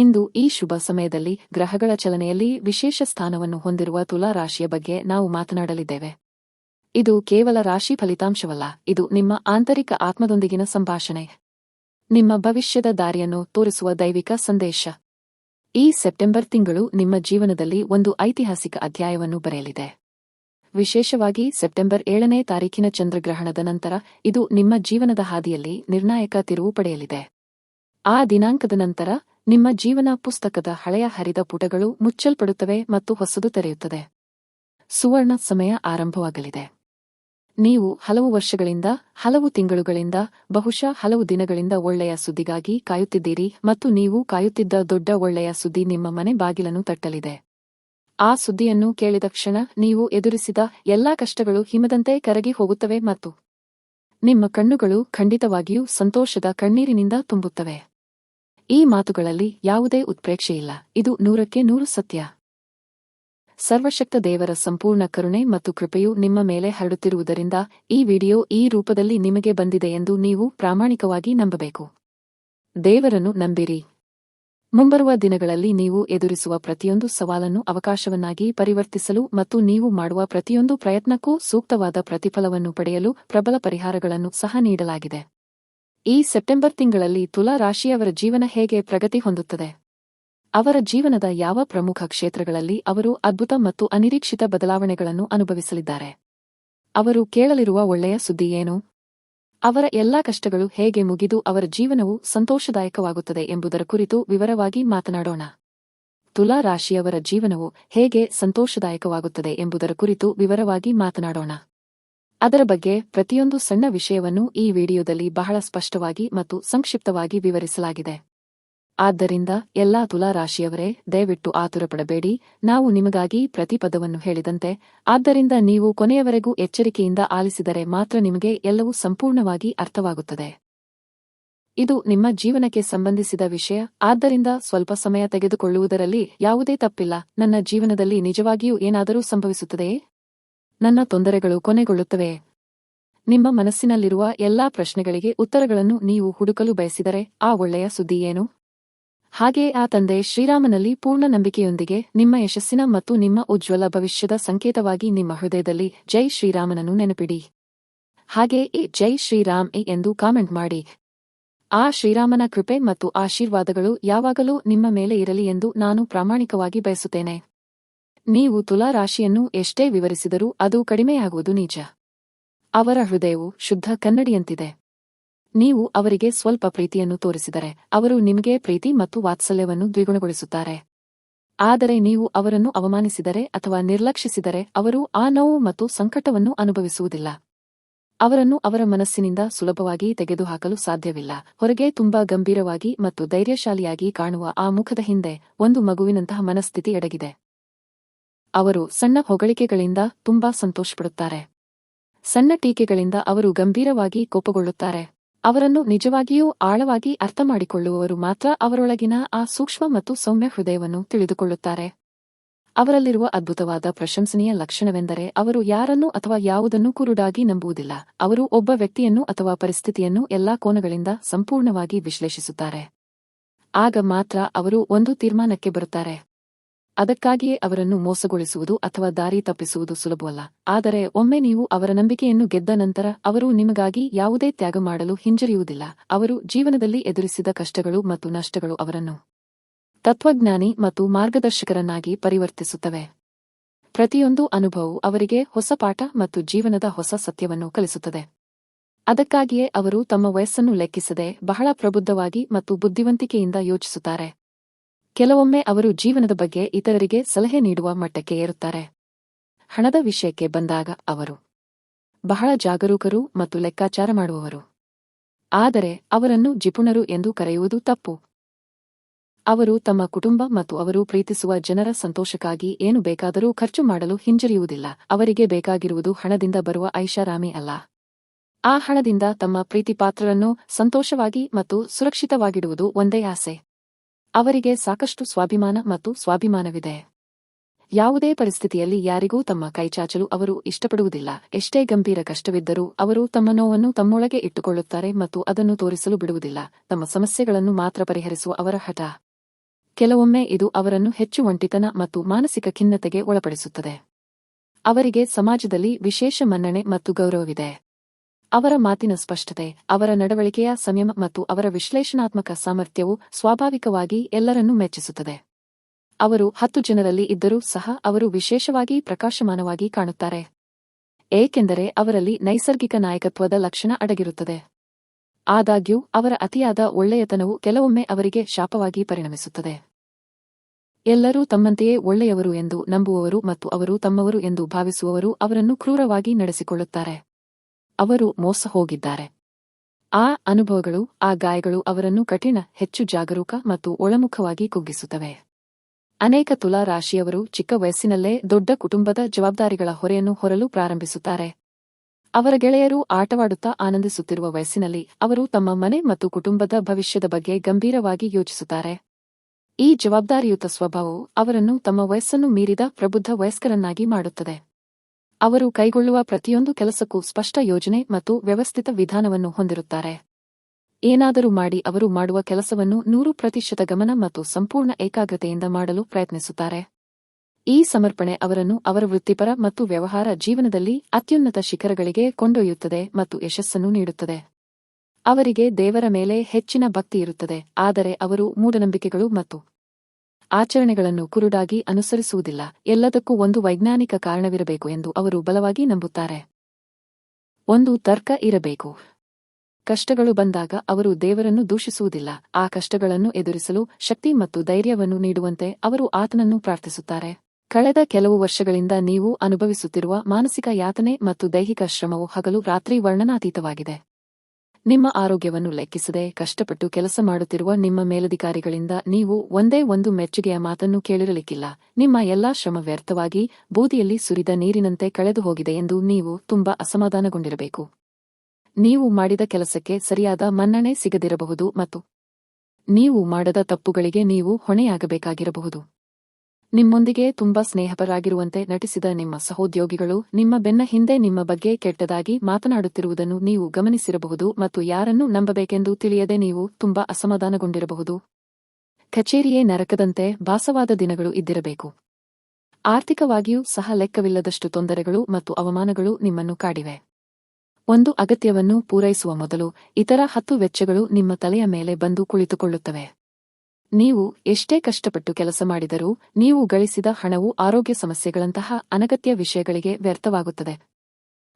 ಇಂದು ಈ ಶುಭ ಸಮಯದಲ್ಲಿ ಗ್ರಹಗಳ ಚಲನೆಯಲ್ಲಿ ವಿಶೇಷ ಸ್ಥಾನವನ್ನು ಹೊಂದಿರುವ ತುಲಾ ರಾಶಿಯ ಬಗ್ಗೆ ನಾವು ಮಾತನಾಡಲಿದ್ದೇವೆ. ಇದು ಕೇವಲ ರಾಶಿ ಫಲಿತಾಂಶವಲ್ಲ, ಇದು ನಿಮ್ಮ ಆಂತರಿಕ ಆತ್ಮದೊಂದಿಗಿನ ಸಂಭಾಷಣೆ. ನಿಮ್ಮ ಭವಿಷ್ಯದ ದಾರಿಯನ್ನು ತೋರಿಸುವ ದೈವಿಕ ಸಂದೇಶ. ಈ ಸೆಪ್ಟೆಂಬರ್ ತಿಂಗಳು ನಿಮ್ಮ ಜೀವನದಲ್ಲಿ ಒಂದು ಐತಿಹಾಸಿಕ ಅಧ್ಯಾಯವನ್ನು ಬರೆಯಲಿದೆ. ವಿಶೇಷವಾಗಿ ಸೆಪ್ಟೆಂಬರ್ ಏಳನೇ ತಾರೀಖಿನ ಚಂದ್ರಗ್ರಹಣದ ನಂತರ ಇದು ನಿಮ್ಮ ಜೀವನದ ಹಾದಿಯಲ್ಲಿ ನಿರ್ಣಾಯಕ ತಿರುವು ಪಡೆಯಲಿದೆ. ಆ ದಿನಾಂಕದ ನಂತರ ನಿಮ್ಮ ಜೀವನ ಪುಸ್ತಕದ ಹಳೆಯ ಹರಿದ ಪುಟಗಳು ಮುಚ್ಚಲ್ಪಡುತ್ತವೆ ಮತ್ತು ಹೊಸದು ತೆರೆಯುತ್ತದೆ. ಸುವರ್ಣ ಸಮಯ ಆರಂಭವಾಗಲಿದೆ. ನೀವು ಹಲವು ವರ್ಷಗಳಿಂದ, ಹಲವು ತಿಂಗಳುಗಳಿಂದ, ಬಹುಶಃ ಹಲವು ದಿನಗಳಿಂದ ಒಳ್ಳೆಯ ಸುದ್ದಿಗಾಗಿ ಕಾಯುತ್ತಿದ್ದೀರಿ ಮತ್ತು ನೀವು ಕಾಯುತ್ತಿದ್ದ ದೊಡ್ಡ ಒಳ್ಳೆಯ ಸುದ್ದಿ ನಿಮ್ಮ ಮನೆ ಬಾಗಿಲನ್ನು ತಟ್ಟಲಿದೆ. ಆ ಸುದ್ದಿಯನ್ನು ಕೇಳಿದ ಕ್ಷಣ ನೀವು ಎದುರಿಸಿದ ಎಲ್ಲಾ ಕಷ್ಟಗಳು ಹಿಮದಂತೆ ಕರಗಿ ಹೋಗುತ್ತವೆ ಮತ್ತು ನಿಮ್ಮ ಕಣ್ಣುಗಳು ಖಂಡಿತವಾಗಿಯೂ ಸಂತೋಷದ ಕಣ್ಣೀರಿನಿಂದ ತುಂಬುತ್ತವೆ. ಈ ಮಾತುಗಳಲ್ಲಿ ಯಾವುದೇ ಉತ್ಪ್ರೇಕ್ಷೆಯಿಲ್ಲ ಇದು ನೂರಕ್ಕೆ ನೂರು ಸತ್ಯ. ಸರ್ವಶಕ್ತ ದೇವರ ಸಂಪೂರ್ಣ ಕರುಣೆ ಮತ್ತು ಕೃಪೆಯು ನಿಮ್ಮ ಮೇಲೆ ಹರಡುತ್ತಿರುವುದರಿಂದ ಈ ವಿಡಿಯೋ ಈ ರೂಪದಲ್ಲಿ ನಿಮಗೆ ಬಂದಿದೆ ಎಂದು ನೀವು ಪ್ರಾಮಾಣಿಕವಾಗಿ ನಂಬಬೇಕು. ದೇವರನ್ನು ನಂಬಿರಿ. ಮುಂಬರುವ ದಿನಗಳಲ್ಲಿ ನೀವು ಎದುರಿಸುವ ಪ್ರತಿಯೊಂದು ಸವಾಲನ್ನು ಅವಕಾಶವನ್ನಾಗಿ ಪರಿವರ್ತಿಸಲು ಮತ್ತು ನೀವು ಮಾಡುವ ಪ್ರತಿಯೊಂದು ಪ್ರಯತ್ನಕ್ಕೂ ಸೂಕ್ತವಾದ ಪ್ರತಿಫಲವನ್ನು ಪಡೆಯಲು ಪ್ರಬಲ ಪರಿಹಾರಗಳನ್ನು ಸಹ ನೀಡಲಾಗಿದೆ. ಈ ಸೆಪ್ಟೆಂಬರ್ ತಿಂಗಳಲ್ಲಿ ತುಲಾ ರಾಶಿಯವರ ಜೀವನ ಹೇಗೆ ಪ್ರಗತಿ ಹೊಂದುತ್ತದೆ? ಅವರ ಜೀವನದ ಯಾವ ಪ್ರಮುಖ ಕ್ಷೇತ್ರಗಳಲ್ಲಿ ಅವರು ಅದ್ಭುತ ಮತ್ತು ಅನಿರೀಕ್ಷಿತ ಬದಲಾವಣೆಗಳನ್ನು ಅನುಭವಿಸಲಿದ್ದಾರೆ? ಅವರು ಕೇಳಲಿರುವ ಒಳ್ಳೆಯ ಸುದ್ದಿ ಏನು? ಅವರ ಎಲ್ಲಾ ಕಷ್ಟಗಳು ಹೇಗೆ ಮುಗಿದು ಅವರ ಜೀವನವು ಸಂತೋಷದಾಯಕವಾಗುತ್ತದೆ ಎಂಬುದರ ಕುರಿತು ವಿವರವಾಗಿ ಮಾತನಾಡೋಣ. ತುಲಾ ರಾಶಿಯವರ ಜೀವನವು ಹೇಗೆ ಸಂತೋಷದಾಯಕವಾಗುತ್ತದೆ ಎಂಬುದರ ಕುರಿತು ವಿವರವಾಗಿ ಮಾತನಾಡೋಣ. ಅದರ ಬಗ್ಗೆ ಪ್ರತಿಯೊಂದು ಸಣ್ಣ ವಿಷಯವನ್ನು ಈ ವಿಡಿಯೋದಲ್ಲಿ ಬಹಳ ಸ್ಪಷ್ಟವಾಗಿ ಮತ್ತು ಸಂಕ್ಷಿಪ್ತವಾಗಿ ವಿವರಿಸಲಾಗಿದೆ. ಆದ್ದರಿಂದ ಎಲ್ಲಾ ತುಲಾ ರಾಶಿಯವರೇ, ದಯವಿಟ್ಟು ಆತುರಪಡಬೇಡಿ. ನಾವು ನಿಮಗಾಗಿ ಪ್ರತಿಪದವನ್ನು ಹೇಳಿದಂತೆ, ಆದ್ದರಿಂದ ನೀವು ಕೊನೆಯವರೆಗೂ ಎಚ್ಚರಿಕೆಯಿಂದ ಆಲಿಸಿದರೆ ಮಾತ್ರ ನಿಮಗೆ ಎಲ್ಲವೂ ಸಂಪೂರ್ಣವಾಗಿ ಅರ್ಥವಾಗುತ್ತದೆ. ಇದು ನಿಮ್ಮ ಜೀವನಕ್ಕೆ ಸಂಬಂಧಿಸಿದ ವಿಷಯ, ಆದ್ದರಿಂದ ಸ್ವಲ್ಪ ಸಮಯ ತೆಗೆದುಕೊಳ್ಳುವುದರಲ್ಲಿ ಯಾವುದೇ ತಪ್ಪಿಲ್ಲ. ನನ್ನ ಜೀವನದಲ್ಲಿ ನಿಜವಾಗಿಯೂ ಏನಾದರೂ ಸಂಭವಿಸುತ್ತದೆಯೇ? ನನ್ನ ತೊಂದರೆಗಳು ಕೊನೆಗೊಳ್ಳುತ್ತವೆ. ನಿಮ್ಮ ಮನಸ್ಸಿನಲ್ಲಿರುವ ಎಲ್ಲಾ ಪ್ರಶ್ನೆಗಳಿಗೆ ಉತ್ತರಗಳನ್ನು ನೀವು ಹುಡುಕಲು ಬಯಸಿದರೆ ಆ ಒಳ್ಳೆಯ ಸುದ್ದಿ ಏನು? ಹಾಗೆ ಆ ತಂದೆ ಶ್ರೀರಾಮನಲ್ಲಿ ಪೂರ್ಣ ನಂಬಿಕೆಯೊಂದಿಗೆ ನಿಮ್ಮ ಯಶಸ್ಸಿನ ಮತ್ತು ನಿಮ್ಮ ಉಜ್ವಲ ಭವಿಷ್ಯದ ಸಂಕೇತವಾಗಿ ನಿಮ್ಮ ಹೃದಯದಲ್ಲಿ ಜೈ ಶ್ರೀರಾಮನನ್ನು ನೆನಪಿಡಿ. ಹಾಗೆ ಈ ಜೈ ಶ್ರೀರಾಮ್ ಎ ಎಂದು ಕಾಮೆಂಟ್ ಮಾಡಿ. ಆ ಶ್ರೀರಾಮನ ಕೃಪೆ ಮತ್ತು ಆಶೀರ್ವಾದಗಳು ಯಾವಾಗಲೂ ನಿಮ್ಮ ಮೇಲೆ ಇರಲಿ ಎಂದು ನಾನು ಪ್ರಾಮಾಣಿಕವಾಗಿ ಬಯಸುತ್ತೇನೆ. ನೀವು ತುಲಾ ರಾಶಿಯನ್ನು ಎಷ್ಟೇ ವಿವರಿಸಿದರೂ ಅದು ಕಡಿಮೆಯಾಗುವುದು ನಿಜ. ಅವರ ಹೃದಯವು ಶುದ್ಧ ಕನ್ನಡಿಯಂತಿದೆ. ನೀವು ಅವರಿಗೆ ಸ್ವಲ್ಪ ಪ್ರೀತಿಯನ್ನು ತೋರಿಸಿದರೆ ಅವರು ನಿಮಗೆ ಪ್ರೀತಿ ಮತ್ತು ವಾತ್ಸಲ್ಯವನ್ನು ದ್ವಿಗುಣಗೊಳಿಸುತ್ತಾರೆ. ಆದರೆ ನೀವು ಅವರನ್ನು ಅವಮಾನಿಸಿದರೆ ಅಥವಾ ನಿರ್ಲಕ್ಷಿಸಿದರೆ ಅವರು ಆ ನೋವು ಮತ್ತು ಸಂಕಟವನ್ನು ಅನುಭವಿಸುವುದಿಲ್ಲ. ಅವರನ್ನು ಅವರ ಮನಸ್ಸಿನಿಂದ ಸುಲಭವಾಗಿ ತೆಗೆದುಹಾಕಲು ಸಾಧ್ಯವಿಲ್ಲ. ಹೊರಗೆ ತುಂಬಾ ಗಂಭೀರವಾಗಿ ಮತ್ತು ಧೈರ್ಯಶಾಲಿಯಾಗಿ ಕಾಣುವ ಆ ಮುಖದ ಹಿಂದೆ ಒಂದು ಮಗುವಿನಂತಹ ಮನಸ್ಥಿತಿ ಅಡಗಿದೆ ಅವರು ಸಣ್ಣ ಹೊಗಳಿಕೆಗಳಿಂದ ತುಂಬಾ ಸಂತೋಷಪಡುತ್ತಾರೆ. ಸಣ್ಣ ಟೀಕೆಗಳಿಂದ ಅವರು ಗಂಭೀರವಾಗಿ ಕೋಪಗೊಳ್ಳುತ್ತಾರೆ. ಅವರನ್ನು ನಿಜವಾಗಿಯೂ ಆಳವಾಗಿ ಅರ್ಥಮಾಡಿಕೊಳ್ಳುವವರು ಮಾತ್ರ ಅವರೊಳಗಿನ ಆ ಸೂಕ್ಷ್ಮ ಮತ್ತು ಸೌಮ್ಯ ಹೃದಯವನ್ನು ತಿಳಿದುಕೊಳ್ಳುತ್ತಾರೆ. ಅವರಲ್ಲಿರುವ ಅದ್ಭುತವಾದ ಪ್ರಶಂಸನೀಯ ಲಕ್ಷಣವೆಂದರೆ ಅವರು ಯಾರನ್ನು ಅಥವಾ ಯಾವುದನ್ನೂ ಕುರುಡಾಗಿ ನಂಬುವುದಿಲ್ಲ. ಅವರು ಒಬ್ಬ ವ್ಯಕ್ತಿಯನ್ನು ಅಥವಾ ಪರಿಸ್ಥಿತಿಯನ್ನು ಎಲ್ಲಾ ಕೋನಗಳಿಂದ ಸಂಪೂರ್ಣವಾಗಿ ವಿಶ್ಲೇಷಿಸುತ್ತಾರೆ. ಆಗ ಮಾತ್ರ ಅವರು ಒಂದು ತೀರ್ಮಾನಕ್ಕೆ ಬರುತ್ತಾರೆ. ಅದಕ್ಕಾಗಿಯೇ ಅವರನ್ನು ಮೋಸಗೊಳಿಸುವುದು ಅಥವಾ ದಾರಿ ತಪ್ಪಿಸುವುದು ಸುಲಭವಲ್ಲ. ಆದರೆ ಒಮ್ಮೆ ನೀವು ಅವರ ನಂಬಿಕೆಯನ್ನು ಗೆದ್ದ ನಂತರ ಅವರು ನಿಮಗಾಗಿ ಯಾವುದೇ ತ್ಯಾಗ ಮಾಡಲು ಹಿಂಜರಿಯುವುದಿಲ್ಲ. ಅವರು ಜೀವನದಲ್ಲಿ ಎದುರಿಸಿದ ಕಷ್ಟಗಳು ಮತ್ತು ನಷ್ಟಗಳು ಅವರನ್ನು ತತ್ವಜ್ಞಾನಿ ಮತ್ತು ಮಾರ್ಗದರ್ಶಕರನ್ನಾಗಿ ಪರಿವರ್ತಿಸುತ್ತವೆ. ಪ್ರತಿಯೊಂದು ಅನುಭವವು ಅವರಿಗೆ ಹೊಸ ಪಾಠ ಮತ್ತು ಜೀವನದ ಹೊಸ ಸತ್ಯವನ್ನು ಕಲಿಸುತ್ತದೆ. ಅದಕ್ಕಾಗಿಯೇ ಅವರು ತಮ್ಮ ವಯಸ್ಸನ್ನು ಲೆಕ್ಕಿಸದೆ ಬಹಳ ಪ್ರಬುದ್ಧವಾಗಿ ಮತ್ತು ಬುದ್ಧಿವಂತಿಕೆಯಿಂದ ಯೋಚಿಸುತ್ತಾರೆ. ಕೆಲವೊಮ್ಮೆ ಅವರು ಜೀವನದ ಬಗ್ಗೆ ಇತರರಿಗೆ ಸಲಹೆ ನೀಡುವ ಮಟ್ಟಕ್ಕೆ ಏರುತ್ತಾರೆ. ಹಣದ ವಿಷಯಕ್ಕೆ ಬಂದಾಗ ಅವರು ಬಹಳ ಜಾಗರೂಕರು ಮತ್ತು ಲೆಕ್ಕಾಚಾರ ಮಾಡುವವರು. ಆದರೆ ಅವರನ್ನು ಜಿಪುಣರು ಎಂದು ಕರೆಯುವುದು ತಪ್ಪು. ಅವರು ತಮ್ಮ ಕುಟುಂಬ ಮತ್ತು ಅವರು ಪ್ರೀತಿಸುವ ಜನರ ಸಂತೋಷಕ್ಕಾಗಿ ಏನು ಬೇಕಾದರೂ ಖರ್ಚು ಮಾಡಲು ಹಿಂಜರಿಯುವುದಿಲ್ಲ. ಅವರಿಗೆ ಬೇಕಾಗಿರುವುದು ಹಣದಿಂದ ಬರುವ ಐಷಾರಾಮಿ ಅಲ್ಲ. ಆ ಹಣದಿಂದ ತಮ್ಮ ಪ್ರೀತಿಪಾತ್ರರನ್ನು ಸಂತೋಷವಾಗಿ ಮತ್ತು ಸುರಕ್ಷಿತವಾಗಿಡುವುದು ಒಂದೇ ಆಸೆ. ಅವರಿಗೆ ಸಾಕಷ್ಟು ಸ್ವಾಭಿಮಾನ ಮತ್ತು ಸ್ವಾಭಿಮಾನವಿದೆ. ಯಾವುದೇ ಪರಿಸ್ಥಿತಿಯಲ್ಲಿ ಯಾರಿಗೂ ತಮ್ಮ ಕೈಚಾಚಲು ಅವರು ಇಷ್ಟಪಡುವುದಿಲ್ಲ. ಎಷ್ಟೇ ಗಂಭೀರ ಕಷ್ಟವಿದ್ದರೂ ಅವರು ತಮ್ಮ ನೋವನ್ನು ತಮ್ಮೊಳಗೆ ಇಟ್ಟುಕೊಳ್ಳುತ್ತಾರೆ ಮತ್ತು ಅದನ್ನು ತೋರಿಸಲು ಬಿಡುವುದಿಲ್ಲ. ತಮ್ಮ ಸಮಸ್ಯೆಗಳನ್ನು ಮಾತ್ರ ಪರಿಹರಿಸುವ ಅವರ ಹಠ. ಕೆಲವೊಮ್ಮೆ ಇದು ಅವರನ್ನು ಹೆಚ್ಚು ಒಂಟಿತನ ಮತ್ತು ಮಾನಸಿಕ ಖಿನ್ನತೆಗೆ ಒಳಪಡಿಸುತ್ತದೆ. ಅವರಿಗೆ ಸಮಾಜದಲ್ಲಿ ವಿಶೇಷ ಮನ್ನಣೆ ಮತ್ತು ಗೌರವವಿದೆ. ಅವರ ಮಾತಿನ ಸ್ಪಷ್ಟತೆ, ಅವರ ನಡವಳಿಕೆಯ ಸಂಯಮ ಮತ್ತು ಅವರ ವಿಶ್ಲೇಷಣಾತ್ಮಕ ಸಾಮರ್ಥ್ಯವು ಸ್ವಾಭಾವಿಕವಾಗಿ ಎಲ್ಲರನ್ನೂ ಮೆಚ್ಚಿಸುತ್ತದೆ. ಅವರು ಹತ್ತು ಜನರಲ್ಲಿ ಇದ್ದರೂ ಸಹ ಅವರು ವಿಶೇಷವಾಗಿ ಪ್ರಕಾಶಮಾನವಾಗಿ ಕಾಣುತ್ತಾರೆ. ಏಕೆಂದರೆ ಅವರಲ್ಲಿ ನೈಸರ್ಗಿಕ ನಾಯಕತ್ವದ ಲಕ್ಷಣ ಅಡಗಿರುತ್ತದೆ. ಆದಾಗ್ಯೂ, ಅವರ ಅತಿಯಾದ ಒಳ್ಳೆಯತನವು ಕೆಲವೊಮ್ಮೆ ಅವರಿಗೆ ಶಾಪವಾಗಿ ಪರಿಣಮಿಸುತ್ತದೆ. ಎಲ್ಲರೂ ತಮ್ಮಂತೆಯೇ ಒಳ್ಳೆಯವರು ಎಂದು ನಂಬುವವರು ಮತ್ತು ಅವರು ತಮ್ಮವರು ಎಂದು ಭಾವಿಸುವವರು ಅವರನ್ನು ಕ್ರೂರವಾಗಿ ನಡೆಸಿಕೊಳ್ಳುತ್ತಾರೆ. ಅವರು ಮೋಸ ಹೋಗಿದ್ದಾರೆ. ಆ ಅನುಭವಗಳು, ಆ ಗಾಯಗಳು ಅವರನ್ನು ಕಠಿಣ, ಹೆಚ್ಚು ಜಾಗರೂಕ ಮತ್ತು ಒಳಮುಖವಾಗಿ ಕುಗ್ಗಿಸುತ್ತವೆ. ಅನೇಕ ತುಲಾ ರಾಶಿಯವರು ಚಿಕ್ಕ ವಯಸ್ಸಿನಲ್ಲೇ ದೊಡ್ಡ ಕುಟುಂಬದ ಜವಾಬ್ದಾರಿಗಳ ಹೊರೆಯನ್ನು ಹೊರಲು ಪ್ರಾರಂಭಿಸುತ್ತಾರೆ. ಅವರ ಗೆಳೆಯರು ಆಟವಾಡುತ್ತಾ ಆನಂದಿಸುತ್ತಿರುವ ವಯಸ್ಸಿನಲ್ಲಿ ಅವರು ತಮ್ಮ ಮನೆ ಮತ್ತು ಕುಟುಂಬದ ಭವಿಷ್ಯದ ಬಗ್ಗೆ ಗಂಭೀರವಾಗಿ ಯೋಚಿಸುತ್ತಾರೆ. ಈ ಜವಾಬ್ದಾರಿಯುತ ಸ್ವಭಾವವು ಅವರನ್ನು ತಮ್ಮ ವಯಸ್ಸನ್ನು ಮೀರಿದ ಪ್ರಬುದ್ಧ ವಯಸ್ಕರನ್ನಾಗಿ ಮಾಡುತ್ತದೆ. ಅವರು ಕೈಗೊಳ್ಳುವ ಪ್ರತಿಯೊಂದು ಕೆಲಸಕ್ಕೂ ಸ್ಪಷ್ಟ ಯೋಜನೆ ಮತ್ತು ವ್ಯವಸ್ಥಿತ ವಿಧಾನವನ್ನು ಹೊಂದಿರುತ್ತಾರೆ. ಏನಾದರೂ ಮಾಡಿ ಅವರು ಮಾಡುವ ಕೆಲಸವನ್ನು ನೂರು ಪ್ರತಿಶತ ಗಮನ ಮತ್ತು ಸಂಪೂರ್ಣ ಏಕಾಗ್ರತೆಯಿಂದ ಮಾಡಲು ಪ್ರಯತ್ನಿಸುತ್ತಾರೆ. ಈ ಸಮರ್ಪಣೆ ಅವರನ್ನು ಅವರ ವೃತ್ತಿಪರ ಮತ್ತು ವ್ಯವಹಾರ ಜೀವನದಲ್ಲಿ ಅತ್ಯುನ್ನತ ಶಿಖರಗಳಿಗೆ ಕೊಂಡೊಯ್ಯುತ್ತದೆ ಮತ್ತು ಯಶಸ್ಸನ್ನು ನೀಡುತ್ತದೆ. ಅವರಿಗೆ ದೇವರ ಮೇಲೆ ಹೆಚ್ಚಿನ ಭಕ್ತಿ ಇರುತ್ತದೆ, ಆದರೆ ಅವರು ಮೂಢನಂಬಿಕೆಗಳು ಮತ್ತು ಆಚರಣೆಗಳನ್ನು ಕುರುಡಾಗಿ ಅನುಸರಿಸುವುದಿಲ್ಲ. ಎಲ್ಲದಕ್ಕೂ ಒಂದು ವೈಜ್ಞಾನಿಕ ಕಾರಣವಿರಬೇಕು ಎಂದು ಅವರು ಬಲವಾಗಿ ನಂಬುತ್ತಾರೆ. ಒಂದು ತರ್ಕ ಇರಬೇಕು. ಕಷ್ಟಗಳು ಬಂದಾಗ ಅವರು ದೇವರನ್ನು ದೂಷಿಸುವುದಿಲ್ಲ. ಆ ಕಷ್ಟಗಳನ್ನು ಎದುರಿಸಲು ಶಕ್ತಿ ಮತ್ತು ಧೈರ್ಯವನ್ನು ನೀಡುವಂತೆ ಅವರು ಆತನನ್ನು ಪ್ರಾರ್ಥಿಸುತ್ತಾರೆ. ಕಳೆದ ಕೆಲವು ವರ್ಷಗಳಿಂದ ನೀವು ಅನುಭವಿಸುತ್ತಿರುವ ಮಾನಸಿಕ ಯಾತನೆ ಮತ್ತು ದೈಹಿಕ ಶ್ರಮವು ಹಗಲು ರಾತ್ರಿ ವರ್ಣನಾತೀತವಾಗಿದೆ. ನಿಮ್ಮ ಆರೋಗ್ಯವನ್ನು ಲೆಕ್ಕಿಸದೆ ಕಷ್ಟಪಟ್ಟು ಕೆಲಸ ಮಾಡುತ್ತಿರುವ ನಿಮ್ಮ ಮೇಲಧಿಕಾರಿಗಳಿಂದ ನೀವು ಒಂದೇ ಒಂದು ಮೆಚ್ಚುಗೆಯ ಮಾತನ್ನು ಕೇಳಿರಲಿಕ್ಕಿಲ್ಲ. ನಿಮ್ಮ ಎಲ್ಲಾ ಶ್ರಮ ವ್ಯರ್ಥವಾಗಿ ಬೂದಿಯಲ್ಲಿ ಸುರಿದ ನೀರಿನಂತೆ ಕಳೆದು ಹೋಗಿದೆ ಎಂದು ನೀವು ತುಂಬಾ ಅಸಮಾಧಾನಗೊಂಡಿರಬೇಕು. ನೀವು ಮಾಡಿದ ಕೆಲಸಕ್ಕೆ ಸರಿಯಾದ ಮನ್ನಣೆ ಸಿಗದಿರಬಹುದು ಮತ್ತು ನೀವು ಮಾಡದ ತಪ್ಪುಗಳಿಗೆ ನೀವು ಹೊಣೆಯಾಗಬೇಕಾಗಿರಬಹುದು. ನಿಮ್ಮೊಂದಿಗೆ ತುಂಬಾ ಸ್ನೇಹಪರಾಗಿರುವಂತೆ ನಟಿಸಿದ ನಿಮ್ಮ ಸಹೋದ್ಯೋಗಿಗಳು, ನಿಮ್ಮ ಬೆನ್ನ ಹಿಂದೆ ನಿಮ್ಮ ಬಗ್ಗೆ ಕೆಟ್ಟದಾಗಿ ಮಾತನಾಡುತ್ತಿರುವುದನ್ನು ನೀವು ಗಮನಿಸಿರಬಹುದು ಮತ್ತು ಯಾರನ್ನು ನಂಬಬೇಕೆಂದು ತಿಳಿಯದೆ ನೀವು ತುಂಬಾ ಅಸಮಾಧಾನಗೊಂಡಿರಬಹುದು. ಕಚೇರಿಯೇ ನರಕದಂತೆ ಭಾಸವಾದ ದಿನಗಳು ಇದ್ದಿರಬೇಕು. ಆರ್ಥಿಕವಾಗಿಯೂ ಸಹ ಲೆಕ್ಕವಿಲ್ಲದಷ್ಟು ತೊಂದರೆಗಳು ಮತ್ತು ಅವಮಾನಗಳು ನಿಮ್ಮನ್ನು ಕಾಡಿವೆ. ಒಂದು ಅಗತ್ಯವನ್ನು ಪೂರೈಸುವ ಮೊದಲು ಇತರ ಹತ್ತು ವೆಚ್ಚಗಳು ನಿಮ್ಮ ತಲೆಯ ಮೇಲೆ ಬಂದು ಕುಳಿತುಕೊಳ್ಳುತ್ತವೆ. ನೀವು ಎಷ್ಟೇ ಕಷ್ಟಪಟ್ಟು ಕೆಲಸ ಮಾಡಿದರೂ ನೀವು ಗಳಿಸಿದ ಹಣವು ಆರೋಗ್ಯ ಸಮಸ್ಯೆಗಳಂತಹ ಅನಗತ್ಯ ವಿಷಯಗಳಿಗೆ ವ್ಯರ್ಥವಾಗುತ್ತದೆ.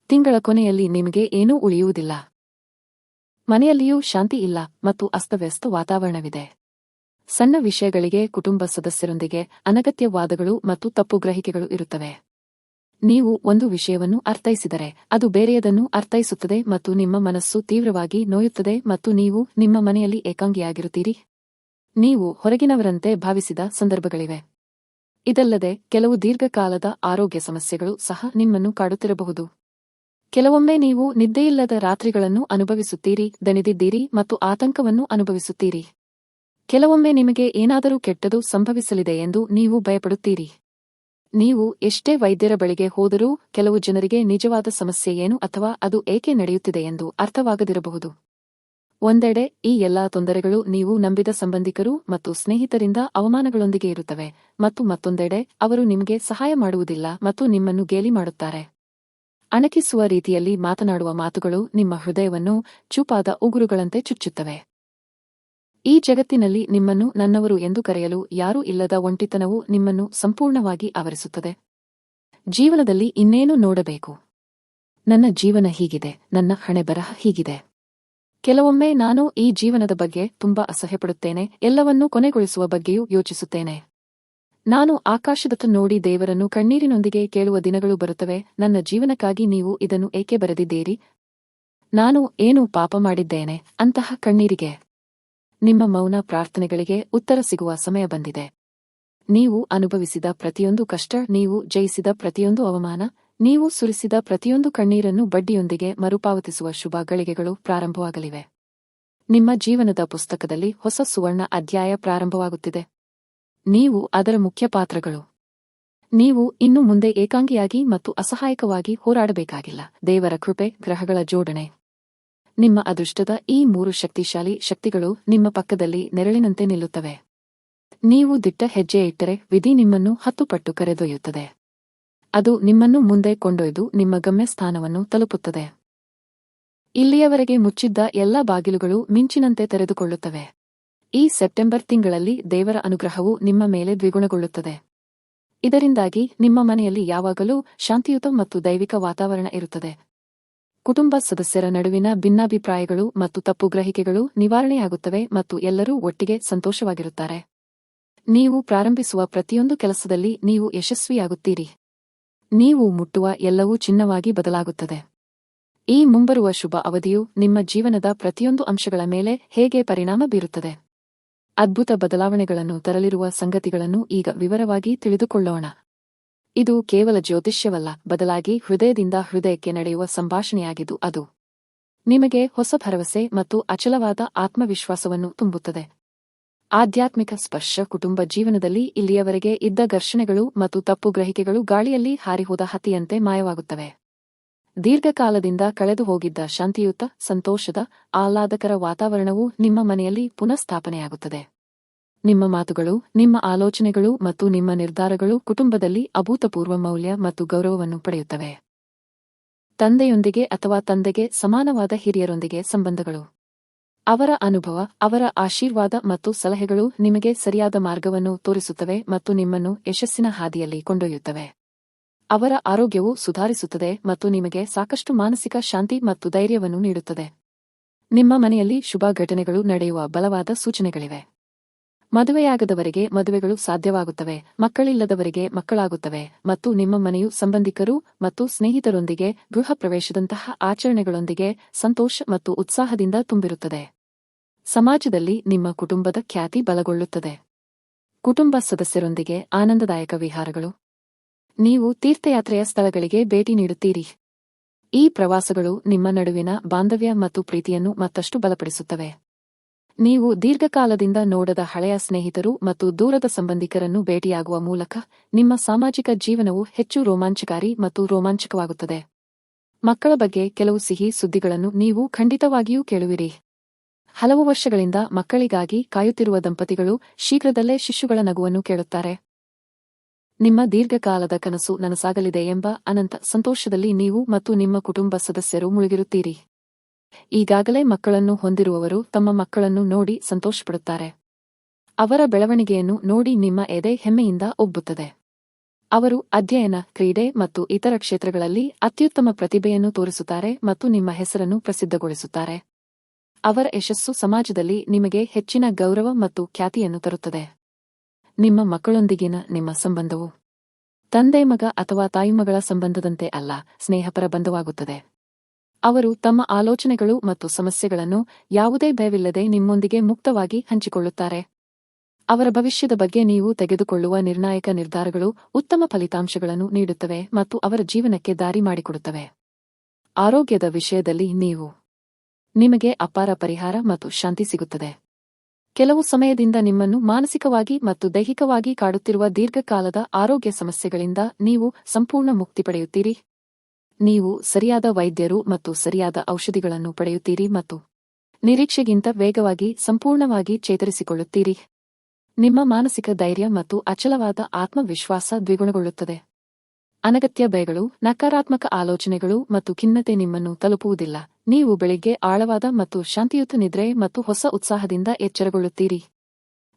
ತಿಂಗಳ ಕೊನೆಯಲ್ಲಿ ನಿಮಗೆ ಏನೂ ಉಳಿಯುವುದಿಲ್ಲ. ಮನೆಯಲ್ಲಿಯೂ ಶಾಂತಿ ಇಲ್ಲ ಮತ್ತು ಅಸ್ತವ್ಯಸ್ತ ವಾತಾವರಣವಿದೆ. ಸಣ್ಣ ವಿಷಯಗಳಿಗೆ ಕುಟುಂಬ ಸದಸ್ಯರೊಂದಿಗೆ ಅನಗತ್ಯ ವಾದಗಳು ಮತ್ತು ತಪ್ಪು ಗ್ರಹಿಕೆಗಳು ಇರುತ್ತವೆ. ನೀವು ಒಂದು ವಿಷಯವನ್ನು ಅರ್ಥೈಸಿದರೆ ಅದು ಬೇರೆಯದನ್ನು ಅರ್ಥೈಸುತ್ತದೆ ಮತ್ತು ನಿಮ್ಮ ಮನಸ್ಸು ತೀವ್ರವಾಗಿ ನೋಯುತ್ತದೆ ಮತ್ತು ನೀವು ನಿಮ್ಮ ಮನೆಯಲ್ಲಿ ಏಕಾಂಗಿಯಾಗಿರುತ್ತೀರಿ. ನೀವು ಹೊರಗಿನವರಂತೆ ಭಾವಿಸಿದ ಸಂದರ್ಭಗಳಿವೆ. ಇದಲ್ಲದೆ ಕೆಲವು ದೀರ್ಘಕಾಲದ ಆರೋಗ್ಯ ಸಮಸ್ಯೆಗಳು ಸಹ ನಿಮ್ಮನ್ನು ಕಾಡುತ್ತಿರಬಹುದು. ಕೆಲವೊಮ್ಮೆ ನೀವು ನಿದ್ದೆಯಿಲ್ಲದ ರಾತ್ರಿಗಳನ್ನು ಅನುಭವಿಸುತ್ತೀರಿ, ದಣಿದಿದ್ದೀರಿ ಮತ್ತು ಆತಂಕವನ್ನು ಅನುಭವಿಸುತ್ತೀರಿ. ಕೆಲವೊಮ್ಮೆ ನಿಮಗೆ ಏನಾದರೂ ಕೆಟ್ಟದು ಸಂಭವಿಸಲಿದೆ ಎಂದು ನೀವು ಭಯಪಡುತ್ತೀರಿ. ನೀವು ಎಷ್ಟೇ ವೈದ್ಯರ ಬಳಿಗೆ ಹೋದರೂ ಕೆಲವು ಜನರಿಗೆ ನಿಜವಾದ ಸಮಸ್ಯೆ ಏನು ಅಥವಾ ಅದು ಏಕೆ ನಡೆಯುತ್ತಿದೆ ಎಂದು ಅರ್ಥವಾಗದಿರಬಹುದು. ಒಂದೆಡೆ ಈ ಎಲ್ಲಾ ತೊಂದರೆಗಳು ನೀವು ನಂಬಿದ ಸಂಬಂಧಿಕರು ಮತ್ತು ಸ್ನೇಹಿತರಿಂದ ಅವಮಾನಗಳೊಂದಿಗೆ ಇರುತ್ತವೆ ಮತ್ತು ಮತ್ತೊಂದೆಡೆ ಅವರು ನಿಮಗೆ ಸಹಾಯ ಮಾಡುವುದಿಲ್ಲ ಮತ್ತು ನಿಮ್ಮನ್ನು ಗೇಲಿ ಮಾಡುತ್ತಾರೆ. ಅಣಕಿಸುವ ರೀತಿಯಲ್ಲಿ ಮಾತನಾಡುವ ಮಾತುಗಳು ನಿಮ್ಮ ಹೃದಯವನ್ನು ಚೂಪಾದ ಉಗುರುಗಳಂತೆ ಚುಚ್ಚುತ್ತವೆ. ಈ ಜಗತ್ತಿನಲ್ಲಿ ನಿಮ್ಮನ್ನು ನನ್ನವರು ಎಂದು ಕರೆಯಲು ಯಾರೂ ಇಲ್ಲದ ಒಂಟಿತನವು ನಿಮ್ಮನ್ನು ಸಂಪೂರ್ಣವಾಗಿ ಆವರಿಸುತ್ತದೆ. ಜೀವನದಲ್ಲಿ ಇನ್ನೇನು ನೋಡಬೇಕು? ನನ್ನ ಜೀವನ ಹೀಗಿದೆ, ನನ್ನ ಹಣೆಬರಹ ಹೀಗಿದೆ. ಕೆಲವೊಮ್ಮೆ ನಾನು ಈ ಜೀವನದ ಬಗ್ಗೆ ತುಂಬಾ ಅಸಹ್ಯಪಡುತ್ತೇನೆ. ಎಲ್ಲವನ್ನೂ ಕೊನೆಗೊಳಿಸುವ ಬಗ್ಗೆಯೂ ಯೋಚಿಸುತ್ತೇನೆ. ನಾನು ಆಕಾಶದತ್ತ ನೋಡಿ ದೇವರನ್ನು ಕಣ್ಣೀರಿನೊಂದಿಗೆ ಕೇಳುವ ದಿನಗಳು ಬರುತ್ತವೆ. ನನ್ನ ಜೀವನಕ್ಕಾಗಿ ನೀವು ಇದನ್ನು ಏಕೆ ಬರೆದಿದ್ದೀರಿ? ನಾನು ಏನು ಪಾಪ ಮಾಡಿದ್ದೇನೆ? ಅಂತಹ ಕಣ್ಣೀರಿಗೆ ನಿಮ್ಮ ಮೌನ ಪ್ರಾರ್ಥನೆಗಳಿಗೆ ಉತ್ತರ ಸಿಗುವ ಸಮಯ ಬಂದಿದೆ. ನೀವು ಅನುಭವಿಸಿದ ಪ್ರತಿಯೊಂದು ಕಷ್ಟ, ನೀವು ಜಯಿಸಿದ ಪ್ರತಿಯೊಂದು ಅವಮಾನ ನೀವು ಸುರಿಸಿದ ಪ್ರತಿಯೊಂದು ಕಣ್ಣೀರನ್ನು ಬಡ್ಡಿಯೊಂದಿಗೆ ಮರುಪಾವತಿಸುವ ಶುಭ ಗಳಿಗೆಗಳು ಪ್ರಾರಂಭವಾಗಲಿವೆ. ನಿಮ್ಮ ಜೀವನದ ಪುಸ್ತಕದಲ್ಲಿ ಹೊಸ ಸುವರ್ಣ ಅಧ್ಯಾಯ ಪ್ರಾರಂಭವಾಗುತ್ತಿದೆ. ನೀವು ಅದರ ಮುಖ್ಯ ಪಾತ್ರಗಳು. ನೀವು ಇನ್ನು ಮುಂದೆ ಏಕಾಂಗಿಯಾಗಿ ಮತ್ತು ಅಸಹಾಯಕವಾಗಿ ಹೋರಾಡಬೇಕಾಗಿಲ್ಲ. ದೇವರ ಕೃಪೆ, ಗ್ರಹಗಳ ಜೋಡಣೆ. ನಿಮ್ಮ ಅದೃಷ್ಟದ ಈ ಮೂರು ಶಕ್ತಿಶಾಲಿ ಶಕ್ತಿಗಳು ನಿಮ್ಮ ಪಕ್ಕದಲ್ಲಿ ನೆರಳಿನಂತೆ ನಿಲ್ಲುತ್ತವೆ. ನೀವು ದಿಟ್ಟ ಹೆಜ್ಜೆ ಇಟ್ಟರೆ ವಿಧಿ ನಿಮ್ಮನ್ನು ಹತ್ತು ಪಟ್ಟು ಕರೆದೊಯ್ಯುತ್ತದೆ. ಅದು ನಿಮ್ಮನ್ನು ಮುಂದೆ ಕೊಂಡೊಯ್ದು ನಿಮ್ಮ ಗಮ್ಯಸ್ಥಾನವನ್ನು ತಲುಪುತ್ತದೆ. ಇಲ್ಲಿಯವರೆಗೆ ಮುಚ್ಚಿದ್ದ ಎಲ್ಲ ಬಾಗಿಲುಗಳು ಮಿಂಚಿನಂತೆ ತೆರೆದುಕೊಳ್ಳುತ್ತವೆ. ಈ ಸೆಪ್ಟೆಂಬರ್ ತಿಂಗಳಲ್ಲಿ ದೇವರ ಅನುಗ್ರಹವು ನಿಮ್ಮ ಮೇಲೆ ದ್ವಿಗುಣಗೊಳ್ಳುತ್ತದೆ. ಇದರಿಂದಾಗಿ ನಿಮ್ಮ ಮನೆಯಲ್ಲಿ ಯಾವಾಗಲೂ ಶಾಂತಿಯುತ ಮತ್ತು ದೈವಿಕ ವಾತಾವರಣ ಇರುತ್ತದೆ. ಕುಟುಂಬ ಸದಸ್ಯರ ನಡುವಿನ ಭಿನ್ನಾಭಿಪ್ರಾಯಗಳು ಮತ್ತು ತಪ್ಪು ಗ್ರಹಿಕೆಗಳು ನಿವಾರಣೆಯಾಗುತ್ತವೆ ಮತ್ತು ಎಲ್ಲರೂ ಒಟ್ಟಿಗೆ ಸಂತೋಷವಾಗಿರುತ್ತಾರೆ. ನೀವು ಪ್ರಾರಂಭಿಸುವ ಪ್ರತಿಯೊಂದು ಕೆಲಸದಲ್ಲಿ ನೀವು ಯಶಸ್ವಿಯಾಗುತ್ತೀರಿ. ನೀವು ಮುಟ್ಟುವ ಎಲ್ಲವೂ ಚಿನ್ನವಾಗಿ ಬದಲಾಗುತ್ತದೆ. ಈ ಮುಂಬರುವ ಶುಭ ಅವಧಿಯು ನಿಮ್ಮ ಜೀವನದ ಪ್ರತಿಯೊಂದು ಅಂಶಗಳ ಮೇಲೆ ಹೇಗೆ ಪರಿಣಾಮ ಬೀರುತ್ತದೆ? ಅದ್ಭುತ ಬದಲಾವಣೆಗಳನ್ನು ತರಲಿರುವ ಸಂಗತಿಗಳನ್ನು ಈಗ ವಿವರವಾಗಿ ತಿಳಿದುಕೊಳ್ಳೋಣ. ಇದು ಕೇವಲ ಜ್ಯೋತಿಷ್ಯವಲ್ಲ, ಬದಲಾಗಿ ಹೃದಯದಿಂದ ಹೃದಯಕ್ಕೆ ನಡೆಯುವ ಸಂಭಾಷಣೆಯಾಗಿದ್ದು ಅದು ನಿಮಗೆ ಹೊಸ ಭರವಸೆ ಮತ್ತು ಅಚಲವಾದ ಆತ್ಮವಿಶ್ವಾಸವನ್ನು ತುಂಬುತ್ತದೆ. ಆಧ್ಯಾತ್ಮಿಕ ಸ್ಪರ್ಶ ಕುಟುಂಬ ಜೀವನದಲ್ಲಿ ಇಲ್ಲಿಯವರೆಗೆ ಇದ್ದ ಘರ್ಷಣೆಗಳು ಮತ್ತು ತಪ್ಪು ಗ್ರಹಿಕೆಗಳು ಗಾಳಿಯಲ್ಲಿ ಹಾರಿಹೋದ ಹತಿಯಂತೆ ಮಾಯವಾಗುತ್ತವೆ. ದೀರ್ಘಕಾಲದಿಂದ ಕಳೆದು ಹೋಗಿದ್ದ ಶಾಂತಿಯುತ, ಸಂತೋಷದ, ಆಹ್ಲಾದಕರ ವಾತಾವರಣವು ನಿಮ್ಮ ಮನೆಯಲ್ಲಿ ಪುನಃಸ್ಥಾಪನೆಯಾಗುತ್ತದೆ. ನಿಮ್ಮ ಮಾತುಗಳು, ನಿಮ್ಮ ಆಲೋಚನೆಗಳು ಮತ್ತು ನಿಮ್ಮ ನಿರ್ಧಾರಗಳು ಕುಟುಂಬದಲ್ಲಿ ಅಭೂತಪೂರ್ವ ಮೌಲ್ಯ ಮತ್ತು ಗೌರವವನ್ನು ಪಡೆಯುತ್ತವೆ. ತಂದೆಯೊಂದಿಗೆ ಅಥವಾ ತಂದೆಗೆ ಸಮಾನವಾದ ಹಿರಿಯರೊಂದಿಗೆ ಸಂಬಂಧಗಳು. ಅವರ ಅನುಭವ, ಅವರ ಆಶೀರ್ವಾದ ಮತ್ತು ಸಲಹೆಗಳು ನಿಮಗೆ ಸರಿಯಾದ ಮಾರ್ಗವನ್ನು ತೋರಿಸುತ್ತವೆ ಮತ್ತು ನಿಮ್ಮನ್ನು ಯಶಸ್ಸಿನ ಹಾದಿಯಲ್ಲಿ ಕೊಂಡೊಯ್ಯುತ್ತವೆ. ಅವರ ಆರೋಗ್ಯವು ಸುಧಾರಿಸುತ್ತದೆ ಮತ್ತು ನಿಮಗೆ ಸಾಕಷ್ಟು ಮಾನಸಿಕ ಶಾಂತಿ ಮತ್ತು ಧೈರ್ಯವನ್ನು ನೀಡುತ್ತದೆ. ನಿಮ್ಮ ಮನೆಯಲ್ಲಿ ಶುಭ ಘಟನೆಗಳು ನಡೆಯುವ ಬಲವಾದ ಸೂಚನೆಗಳಿವೆ. ಮದುವೆಯಾಗದವರಿಗೆ ಮದುವೆಗಳು ಸಾಧ್ಯವಾಗುತ್ತವೆ, ಮಕ್ಕಳಿಲ್ಲದವರಿಗೆ ಮಕ್ಕಳಾಗುತ್ತವೆ ಮತ್ತು ನಿಮ್ಮ ಮನೆಯು ಸಂಬಂಧಿಕರು ಮತ್ತು ಸ್ನೇಹಿತರೊಂದಿಗೆ ಗೃಹ ಪ್ರವೇಶದಂತಹ ಆಚರಣೆಗಳೊಂದಿಗೆ ಸಂತೋಷ ಮತ್ತು ಉತ್ಸಾಹದಿಂದ ತುಂಬಿರುತ್ತದೆ. ಸಮಾಜದಲ್ಲಿ ನಿಮ್ಮ ಕುಟುಂಬದ ಖ್ಯಾತಿ ಬಲಗೊಳ್ಳುತ್ತದೆ. ಕುಟುಂಬ ಸದಸ್ಯರೊಂದಿಗೆ ಆನಂದದಾಯಕ ವಿಹಾರಗಳು. ನೀವು ತೀರ್ಥಯಾತ್ರೆಯ ಸ್ಥಳಗಳಿಗೆ ಭೇಟಿ ನೀಡುತ್ತೀರಿ. ಈ ಪ್ರವಾಸಗಳು ನಿಮ್ಮ ನಡುವಿನ ಬಾಂಧವ್ಯ ಮತ್ತು ಪ್ರೀತಿಯನ್ನು ಮತ್ತಷ್ಟು ಬಲಪಡಿಸುತ್ತವೆ. ನೀವು ದೀರ್ಘಕಾಲದಿಂದ ನೋಡದ ಹಳೆಯ ಸ್ನೇಹಿತರು ಮತ್ತು ದೂರದ ಸಂಬಂಧಿಕರನ್ನು ಭೇಟಿಯಾಗುವ ಮೂಲಕ ನಿಮ್ಮ ಸಾಮಾಜಿಕ ಜೀವನವು ಹೆಚ್ಚು ರೋಮಾಂಚಕಾರಿ ಮತ್ತು ರೋಮಾಂಚಕವಾಗುತ್ತದೆ. ಮಕ್ಕಳ ಬಗ್ಗೆ ಕೆಲವು ಸಿಹಿ ಸುದ್ದಿಗಳನ್ನು ನೀವು ಖಂಡಿತವಾಗಿಯೂ ಕೇಳುವಿರಿ. ಹಲವು ವರ್ಷಗಳಿಂದ ಮಕ್ಕಳಿಗಾಗಿ ಕಾಯುತ್ತಿರುವ ದಂಪತಿಗಳು ಶೀಘ್ರದಲ್ಲೇ ಶಿಶುಗಳ ನಗುವನ್ನು ಕೇಳುತ್ತಾರೆ. ನಿಮ್ಮ ದೀರ್ಘಕಾಲದ ಕನಸು ನನಸಾಗಲಿದೆ ಎಂಬ ಅನಂತ ಸಂತೋಷದಲ್ಲಿ ನೀವು ಮತ್ತು ನಿಮ್ಮ ಕುಟುಂಬ ಸದಸ್ಯರು ಮುಳುಗಿರುತ್ತೀರಿ. ಈಗಾಗಲೇ ಮಕ್ಕಳನ್ನು ಹೊಂದಿರುವವರು ತಮ್ಮ ಮಕ್ಕಳನ್ನು ನೋಡಿ ಸಂತೋಷಪಡುತ್ತಾರೆ. ಅವರ ಬೆಳವಣಿಗೆಯನ್ನು ನೋಡಿ ನಿಮ್ಮ ಎದೆ ಹೆಮ್ಮೆಯಿಂದ ಒಬ್ಬುತ್ತದೆ. ಅವರು ಅಧ್ಯಯನ, ಕ್ರೀಡೆ ಮತ್ತು ಇತರ ಕ್ಷೇತ್ರಗಳಲ್ಲಿ ಅತ್ಯುತ್ತಮ ಪ್ರತಿಭೆಯನ್ನು ತೋರಿಸುತ್ತಾರೆ ಮತ್ತು ನಿಮ್ಮ ಹೆಸರನ್ನು ಪ್ರಸಿದ್ಧಗೊಳಿಸುತ್ತಾರೆ. ಅವರ ಯಶಸ್ಸು ಸಮಾಜದಲ್ಲಿ ನಿಮಗೆ ಹೆಚ್ಚಿನ ಗೌರವ ಮತ್ತು ಖ್ಯಾತಿಯನ್ನು ತರುತ್ತದೆ. ನಿಮ್ಮ ಮಕ್ಕಳೊಂದಿಗಿನ ನಿಮ್ಮ ಸಂಬಂಧವು ತಂದೆ ಮಗ ಅಥವಾ ತಾಯಿಮಗಳ ಸಂಬಂಧದಂತೆ ಅಲ್ಲ, ಸ್ನೇಹಪರ ಬಂಧವಾಗುತ್ತದೆ. ಅವರು ತಮ್ಮ ಆಲೋಚನೆಗಳು ಮತ್ತು ಸಮಸ್ಯೆಗಳನ್ನು ಯಾವುದೇ ಭಯವಿಲ್ಲದೆ ನಿಮ್ಮೊಂದಿಗೆ ಮುಕ್ತವಾಗಿ ಹಂಚಿಕೊಳ್ಳುತ್ತಾರೆ. ಅವರ ಭವಿಷ್ಯದ ಬಗ್ಗೆ ನೀವು ತೆಗೆದುಕೊಳ್ಳುವ ನಿರ್ಣಾಯಕ ನಿರ್ಧಾರಗಳು ಉತ್ತಮ ಫಲಿತಾಂಶಗಳನ್ನು ನೀಡುತ್ತವೆ ಮತ್ತು ಅವರ ಜೀವನಕ್ಕೆ ದಾರಿ ಮಾಡಿಕೊಡುತ್ತವೆ. ಆರೋಗ್ಯದ ವಿಷಯದಲ್ಲಿ ನೀವು ನಿಮಗೆ ಅಪಾರ ಪರಿಹಾರ ಮತ್ತು ಶಾಂತಿ ಸಿಗುತ್ತದೆ. ಕೆಲವು ಸಮಯದಿಂದ ನಿಮ್ಮನ್ನು ಮಾನಸಿಕವಾಗಿ ಮತ್ತು ದೈಹಿಕವಾಗಿ ಕಾಡುತ್ತಿರುವ ದೀರ್ಘಕಾಲದ ಆರೋಗ್ಯ ಸಮಸ್ಯೆಗಳಿಂದ ನೀವು ಸಂಪೂರ್ಣ ಮುಕ್ತಿ ಪಡೆಯುತ್ತೀರಿ. ನೀವು ಸರಿಯಾದ ವೈದ್ಯರು ಮತ್ತು ಸರಿಯಾದ ಔಷಧಿಗಳನ್ನು ಪಡೆಯುತ್ತೀರಿ ಮತ್ತು ನಿರೀಕ್ಷೆಗಿಂತ ವೇಗವಾಗಿ ಸಂಪೂರ್ಣವಾಗಿ ಚೇತರಿಸಿಕೊಳ್ಳುತ್ತೀರಿ. ನಿಮ್ಮ ಮಾನಸಿಕ ಧೈರ್ಯ ಮತ್ತು ಅಚಲವಾದ ಆತ್ಮವಿಶ್ವಾಸ ದ್ವಿಗುಣಗೊಳ್ಳುತ್ತದೆ. ಅನಗತ್ಯ ಭಯಗಳು, ನಕಾರಾತ್ಮಕ ಆಲೋಚನೆಗಳು ಮತ್ತು ಖಿನ್ನತೆ ನಿಮ್ಮನ್ನು ತಲುಪುವುದಿಲ್ಲ. ನೀವು ಬೆಳಿಗ್ಗೆ ಆಳವಾದ ಮತ್ತು ಶಾಂತಿಯುತ ನಿದ್ರೆ ಮತ್ತು ಹೊಸ ಉತ್ಸಾಹದಿಂದ ಎಚ್ಚರಗೊಳ್ಳುತ್ತೀರಿ.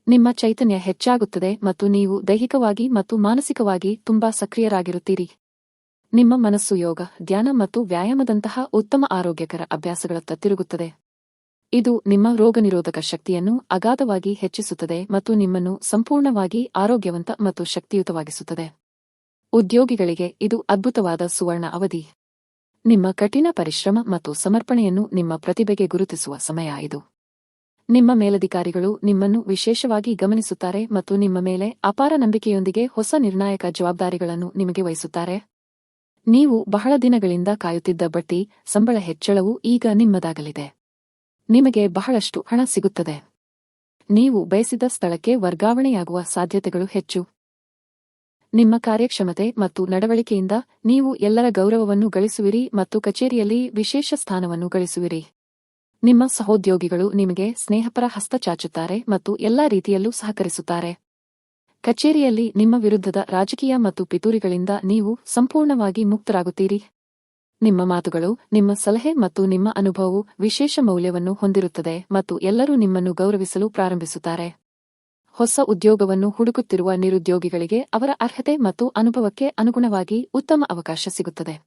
ನಿಮ್ಮ ಚೈತನ್ಯ ಹೆಚ್ಚಾಗುತ್ತದೆ ಮತ್ತು ನೀವು ದೈಹಿಕವಾಗಿ ಮತ್ತು ಮಾನಸಿಕವಾಗಿ ತುಂಬಾ ಸಕ್ರಿಯರಾಗಿರುತ್ತೀರಿ. ನಿಮ್ಮ ಮನಸ್ಸು ಯೋಗ, ಧ್ಯಾನ ಮತ್ತು ವ್ಯಾಯಾಮದಂತಹ ಉತ್ತಮ ಆರೋಗ್ಯಕರ ಅಭ್ಯಾಸಗಳತ್ತ ತಿರುಗುತ್ತದೆ. ಇದು ನಿಮ್ಮ ರೋಗನಿರೋಧಕ ಶಕ್ತಿಯನ್ನು ಅಗಾಧವಾಗಿ ಹೆಚ್ಚಿಸುತ್ತದೆ ಮತ್ತು ನಿಮ್ಮನ್ನು ಸಂಪೂರ್ಣವಾಗಿ ಆರೋಗ್ಯವಂತ ಮತ್ತು ಶಕ್ತಿಯುತವಾಗಿಸುತ್ತದೆ. ಉದ್ಯೋಗಿಗಳಿಗೆ ಇದು ಅದ್ಭುತವಾದ ಸುವರ್ಣ ಅವಧಿ. ನಿಮ್ಮ ಕಠಿಣ ಪರಿಶ್ರಮ ಮತ್ತು ಸಮರ್ಪಣೆಯನ್ನು ನಿಮ್ಮ ಪ್ರತಿಭೆಗೆ ಗುರುತಿಸುವ ಸಮಯ ಇದು. ನಿಮ್ಮ ಮೇಲಧಿಕಾರಿಗಳು ನಿಮ್ಮನ್ನು ವಿಶೇಷವಾಗಿ ಗಮನಿಸುತ್ತಾರೆ ಮತ್ತು ನಿಮ್ಮ ಮೇಲೆ ಅಪಾರ ನಂಬಿಕೆಯೊಂದಿಗೆ ಹೊಸ ನಿರ್ಣಾಯಕ ಜವಾಬ್ದಾರಿಗಳನ್ನು ನಿಮಗೆ ವಹಿಸುತ್ತಾರೆ. ನೀವು ಬಹಳ ದಿನಗಳಿಂದ ಕಾಯುತ್ತಿದ್ದ ಬಟ್ಟಿ ಸಂಬಳ ಹೆಚ್ಚಳವು ಈಗ ನಿಮ್ಮದಾಗಲಿದೆ. ನಿಮಗೆ ಬಹಳಷ್ಟು ಹಣ ಸಿಗುತ್ತದೆ. ನೀವು ಬಯಸಿದ ಸ್ಥಳಕ್ಕೆ ವರ್ಗಾವಣೆಯಾಗುವ ಸಾಧ್ಯತೆಗಳು ಹೆಚ್ಚು. ನಿಮ್ಮ ಕಾರ್ಯಕ್ಷಮತೆ ಮತ್ತು ನಡವಳಿಕೆಯಿಂದ ನೀವು ಎಲ್ಲರ ಗೌರವವನ್ನು ಗಳಿಸುವಿರಿ ಮತ್ತು ಕಚೇರಿಯಲ್ಲಿ ವಿಶೇಷ ಸ್ಥಾನವನ್ನು ಗಳಿಸುವಿರಿ. ನಿಮ್ಮ ಸಹೋದ್ಯೋಗಿಗಳು ನಿಮಗೆ ಸ್ನೇಹಪರ ಹಸ್ತ ಚಾಚುತ್ತಾರೆ ಮತ್ತು ಎಲ್ಲಾ ರೀತಿಯಲ್ಲೂ ಸಹಕರಿಸುತ್ತಾರೆ. ಕಚೇರಿಯಲ್ಲಿ ನಿಮ್ಮ ವಿರುದ್ಧದ ರಾಜಕೀಯ ಮತ್ತು ಪಿತೂರಿಗಳಿಂದ ನೀವು ಸಂಪೂರ್ಣವಾಗಿ ಮುಕ್ತರಾಗುತ್ತೀರಿ. ನಿಮ್ಮ ಮಾತುಗಳು, ನಿಮ್ಮ ಸಲಹೆ ಮತ್ತು ನಿಮ್ಮ ಅನುಭವವು ವಿಶೇಷ ಮೌಲ್ಯವನ್ನು ಹೊಂದಿರುತ್ತದೆ ಮತ್ತು ಎಲ್ಲರೂ ನಿಮ್ಮನ್ನು ಗೌರವಿಸಲು ಪ್ರಾರಂಭಿಸುತ್ತಾರೆ. ಹೊಸ ಉದ್ಯೋಗವನ್ನು ಹುಡುಕುತ್ತಿರುವ ನಿರುದ್ಯೋಗಿಗಳಿಗೆ ಅವರ ಅರ್ಹತೆ ಮತ್ತು ಅನುಭವಕ್ಕೆ ಅನುಗುಣವಾಗಿ ಉತ್ತಮ ಅವಕಾಶ ಸಿಗುತ್ತದೆ.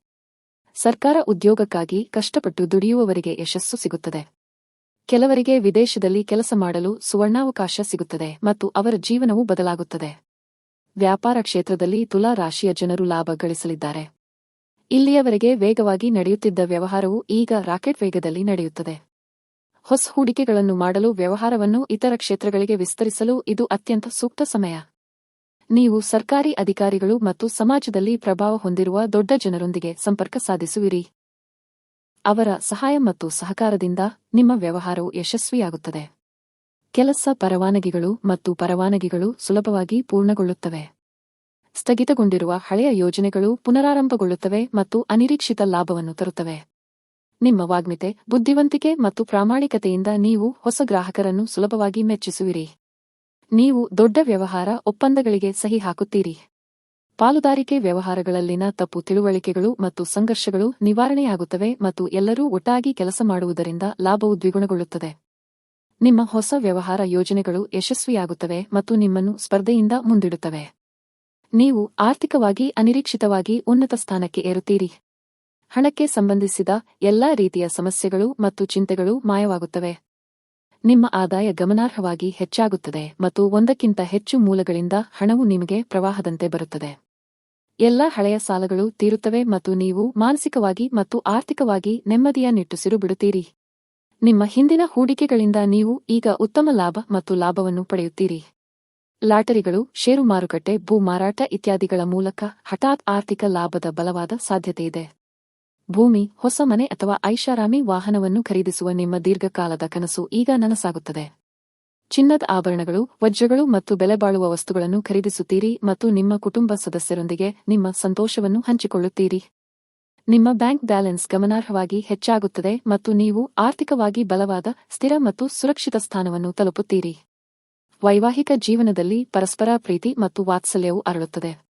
ಸರ್ಕಾರ ಉದ್ಯೋಗಕ್ಕಾಗಿ ಕಷ್ಟಪಟ್ಟು ದುಡಿಯುವವರಿಗೆ ಯಶಸ್ಸು ಸಿಗುತ್ತದೆ. ಕೆಲವರಿಗೆ ವಿದೇಶದಲ್ಲಿ ಕೆಲಸ ಮಾಡಲು ಸುವರ್ಣಾವಕಾಶ ಸಿಗುತ್ತದೆ ಮತ್ತು ಅವರ ಜೀವನವೂ ಬದಲಾಗುತ್ತದೆ. ವ್ಯಾಪಾರ ಕ್ಷೇತ್ರದಲ್ಲಿ ತುಲಾ ರಾಶಿಯ ಜನರು ಲಾಭ ಗಳಿಸಲಿದ್ದಾರೆ. ಇಲ್ಲಿಯವರೆಗೆ ವೇಗವಾಗಿ ನಡೆಯುತ್ತಿದ್ದ ವ್ಯವಹಾರವು ಈಗ ರಾಕೆಟ್ ವೇಗದಲ್ಲಿ ನಡೆಯುತ್ತದೆ. ಹೊಸ ಹೂಡಿಕೆಗಳನ್ನು ಮಾಡಲು ವ್ಯವಹಾರವನ್ನು ಇತರ ಕ್ಷೇತ್ರಗಳಿಗೆ ವಿಸ್ತರಿಸಲು ಇದು ಅತ್ಯಂತ ಸೂಕ್ತ ಸಮಯ. ನೀವು ಸರ್ಕಾರಿ ಅಧಿಕಾರಿಗಳು ಮತ್ತು ಸಮಾಜದಲ್ಲಿ ಪ್ರಭಾವ ಹೊಂದಿರುವ ದೊಡ್ಡ ಜನರೊಂದಿಗೆ ಸಂಪರ್ಕ ಸಾಧಿಸುವಿರಿ. ಅವರ ಸಹಾಯ ಮತ್ತು ಸಹಕಾರದಿಂದ ನಿಮ್ಮ ವ್ಯವಹಾರವು ಯಶಸ್ವಿಯಾಗುತ್ತದೆ. ಕೆಲಸ ಪರವಾನಗಿಗಳು ಮತ್ತು ಪರವಾನಗಿಗಳು ಸುಲಭವಾಗಿ ಪೂರ್ಣಗೊಳ್ಳುತ್ತವೆ. ಸ್ಥಗಿತಗೊಂಡಿರುವ ಹಳೆಯ ಯೋಜನೆಗಳು ಪುನರಾರಂಭಗೊಳ್ಳುತ್ತವೆ ಮತ್ತು ಅನಿರೀಕ್ಷಿತ ಲಾಭವನ್ನು ತರುತ್ತವೆ. ನಿಮ್ಮ ವಾಗ್ಮಿತೆ, ಬುದ್ಧಿವಂತಿಕೆ ಮತ್ತು ಪ್ರಾಮಾಣಿಕತೆಯಿಂದ ನೀವು ಹೊಸ ಗ್ರಾಹಕರನ್ನು ಸುಲಭವಾಗಿ ಮೆಚ್ಚಿಸುವಿರಿ. ನೀವು ದೊಡ್ಡ ವ್ಯವಹಾರ ಒಪ್ಪಂದಗಳಿಗೆ ಸಹಿ ಹಾಕುತ್ತೀರಿ. ಪಾಲುದಾರಿಕೆ ವ್ಯವಹಾರಗಳಲ್ಲಿನ ತಪ್ಪು ತಿಳುವಳಿಕೆಗಳು ಮತ್ತು ಸಂಘರ್ಷಗಳು ನಿವಾರಣೆಯಾಗುತ್ತವೆ ಮತ್ತು ಎಲ್ಲರೂ ಒಟ್ಟಾಗಿ ಕೆಲಸ ಮಾಡುವುದರಿಂದ ಲಾಭವು ದ್ವಿಗುಣಗೊಳ್ಳುತ್ತದೆ. ನಿಮ್ಮ ಹೊಸ ವ್ಯವಹಾರ ಯೋಜನೆಗಳು ಯಶಸ್ವಿಯಾಗುತ್ತವೆ ಮತ್ತು ನಿಮ್ಮನ್ನು ಸ್ಪರ್ಧೆಯಿಂದ ಮುಂದಿಡುತ್ತವೆ. ನೀವು ಆರ್ಥಿಕವಾಗಿ ಅನಿರೀಕ್ಷಿತವಾಗಿ ಉನ್ನತ ಸ್ಥಾನಕ್ಕೆ ಏರುತ್ತೀರಿ. ಹಣಕ್ಕೆ ಸಂಬಂಧಿಸಿದ ಎಲ್ಲಾ ರೀತಿಯ ಸಮಸ್ಯೆಗಳು ಮತ್ತು ಚಿಂತೆಗಳು ಮಾಯವಾಗುತ್ತವೆ. ನಿಮ್ಮ ಆದಾಯ ಗಮನಾರ್ಹವಾಗಿ ಹೆಚ್ಚಾಗುತ್ತದೆ ಮತ್ತು ಒಂದಕ್ಕಿಂತ ಹೆಚ್ಚು ಮೂಲಗಳಿಂದ ಹಣವು ನಿಮಗೆ ಪ್ರವಾಹದಂತೆ ಬರುತ್ತದೆ. ಎಲ್ಲ ಹಳೆಯ ಸಾಲಗಳು ತೀರುತ್ತವೆ ಮತ್ತು ನೀವು ಮಾನಸಿಕವಾಗಿ ಮತ್ತು ಆರ್ಥಿಕವಾಗಿ ನೆಮ್ಮದಿಯ ನಿಟ್ಟುಸಿರು ಬಿಡುತ್ತೀರಿ. ನಿಮ್ಮ ಹಿಂದಿನ ಹೂಡಿಕೆಗಳಿಂದ ನೀವು ಈಗ ಉತ್ತಮ ಲಾಭ ಮತ್ತು ಲಾಭವನ್ನು ಪಡೆಯುತ್ತೀರಿ. ಲಾಟರಿಗಳು, ಷೇರು ಮಾರುಕಟ್ಟೆ, ಭೂ ಮಾರಾಟ ಇತ್ಯಾದಿಗಳ ಮೂಲಕ ಹಠಾತ್ ಆರ್ಥಿಕ ಲಾಭದ ಬಲವಾದ ಸಾಧ್ಯತೆಯಿದೆ. ಭೂಮಿ, ಹೊಸ ಮನೆ ಅಥವಾ ಐಷಾರಾಮಿ ವಾಹನವನ್ನು ಖರೀದಿಸುವ ನಿಮ್ಮ ದೀರ್ಘಕಾಲದ ಕನಸು ಈಗ ನನಸಾಗುತ್ತದೆ. ಚಿನ್ನದ ಆಭರಣಗಳು, ವಜ್ರಗಳು ಮತ್ತು ಬೆಲೆಬಾಳುವ ವಸ್ತುಗಳನ್ನು ಖರೀದಿಸುತ್ತೀರಿ ಮತ್ತು ನಿಮ್ಮ ಕುಟುಂಬ ಸದಸ್ಯರೊಂದಿಗೆ ನಿಮ್ಮ ಸಂತೋಷವನ್ನು ಹಂಚಿಕೊಳ್ಳುತ್ತೀರಿ. ನಿಮ್ಮ ಬ್ಯಾಂಕ್ ಬ್ಯಾಲೆನ್ಸ್ ಗಮನಾರ್ಹವಾಗಿ ಹೆಚ್ಚಾಗುತ್ತದೆ ಮತ್ತು ನೀವು ಆರ್ಥಿಕವಾಗಿ ಬಲವಾದ, ಸ್ಥಿರ ಮತ್ತು ಸುರಕ್ಷಿತ ಸ್ಥಾನವನ್ನು ತಲುಪುತ್ತೀರಿ. ವೈವಾಹಿಕ ಜೀವನದಲ್ಲಿ ಪರಸ್ಪರ ಪ್ರೀತಿ ಮತ್ತು ವಾತ್ಸಲ್ಯವು ಅರಳುತ್ತದೆ.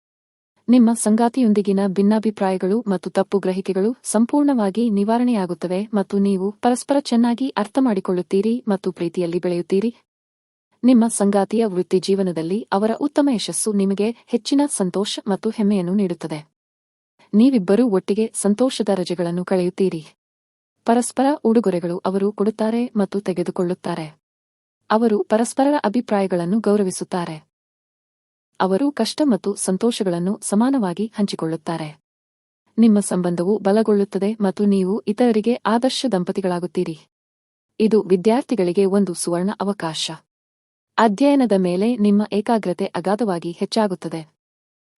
ನಿಮ್ಮ ಸಂಗಾತಿಯೊಂದಿಗಿನ ಭಿನ್ನಾಭಿಪ್ರಾಯಗಳು ಮತ್ತು ತಪ್ಪು ಗ್ರಹಿಕೆಗಳು ಸಂಪೂರ್ಣವಾಗಿ ನಿವಾರಣೆಯಾಗುತ್ತವೆ ಮತ್ತು ನೀವು ಪರಸ್ಪರ ಚೆನ್ನಾಗಿ ಅರ್ಥಮಾಡಿಕೊಳ್ಳುತ್ತೀರಿ ಮತ್ತು ಪ್ರೀತಿಯಲ್ಲಿ ಬೆಳೆಯುತ್ತೀರಿ. ನಿಮ್ಮ ಸಂಗಾತಿಯ ವೃತ್ತಿ ಜೀವನದಲ್ಲಿ ಅವರ ಉತ್ತಮ ಯಶಸ್ಸು ನಿಮಗೆ ಹೆಚ್ಚಿನ ಸಂತೋಷ ಮತ್ತು ಹೆಮ್ಮೆಯನ್ನು ನೀಡುತ್ತದೆ. ನೀವಿಬ್ಬರೂ ಒಟ್ಟಿಗೆ ಸಂತೋಷದ ರಜೆಗಳನ್ನು ಕಳೆಯುತ್ತೀರಿ. ಪರಸ್ಪರ ಉಡುಗೊರೆಗಳು ಅವರು ಕೊಡುತ್ತಾರೆ ಮತ್ತು ತೆಗೆದುಕೊಳ್ಳುತ್ತಾರೆ. ಅವರು ಪರಸ್ಪರರ ಅಭಿಪ್ರಾಯಗಳನ್ನು ಗೌರವಿಸುತ್ತಾರೆ. ಅವರು ಕಷ್ಟ ಮತ್ತು ಸಂತೋಷಗಳನ್ನು ಸಮಾನವಾಗಿ ಹಂಚಿಕೊಳ್ಳುತ್ತಾರೆ. ನಿಮ್ಮ ಸಂಬಂಧವು ಬಲಗೊಳ್ಳುತ್ತದೆ ಮತ್ತು ನೀವು ಇತರರಿಗೆ ಆದರ್ಶ ದಂಪತಿಗಳಾಗುತ್ತೀರಿ. ಇದು ವಿದ್ಯಾರ್ಥಿಗಳಿಗೆ ಒಂದು ಸುವರ್ಣ ಅವಕಾಶ. ಅಧ್ಯಯನದ ಮೇಲೆ ನಿಮ್ಮ ಏಕಾಗ್ರತೆ ಅಗಾಧವಾಗಿ ಹೆಚ್ಚಾಗುತ್ತದೆ.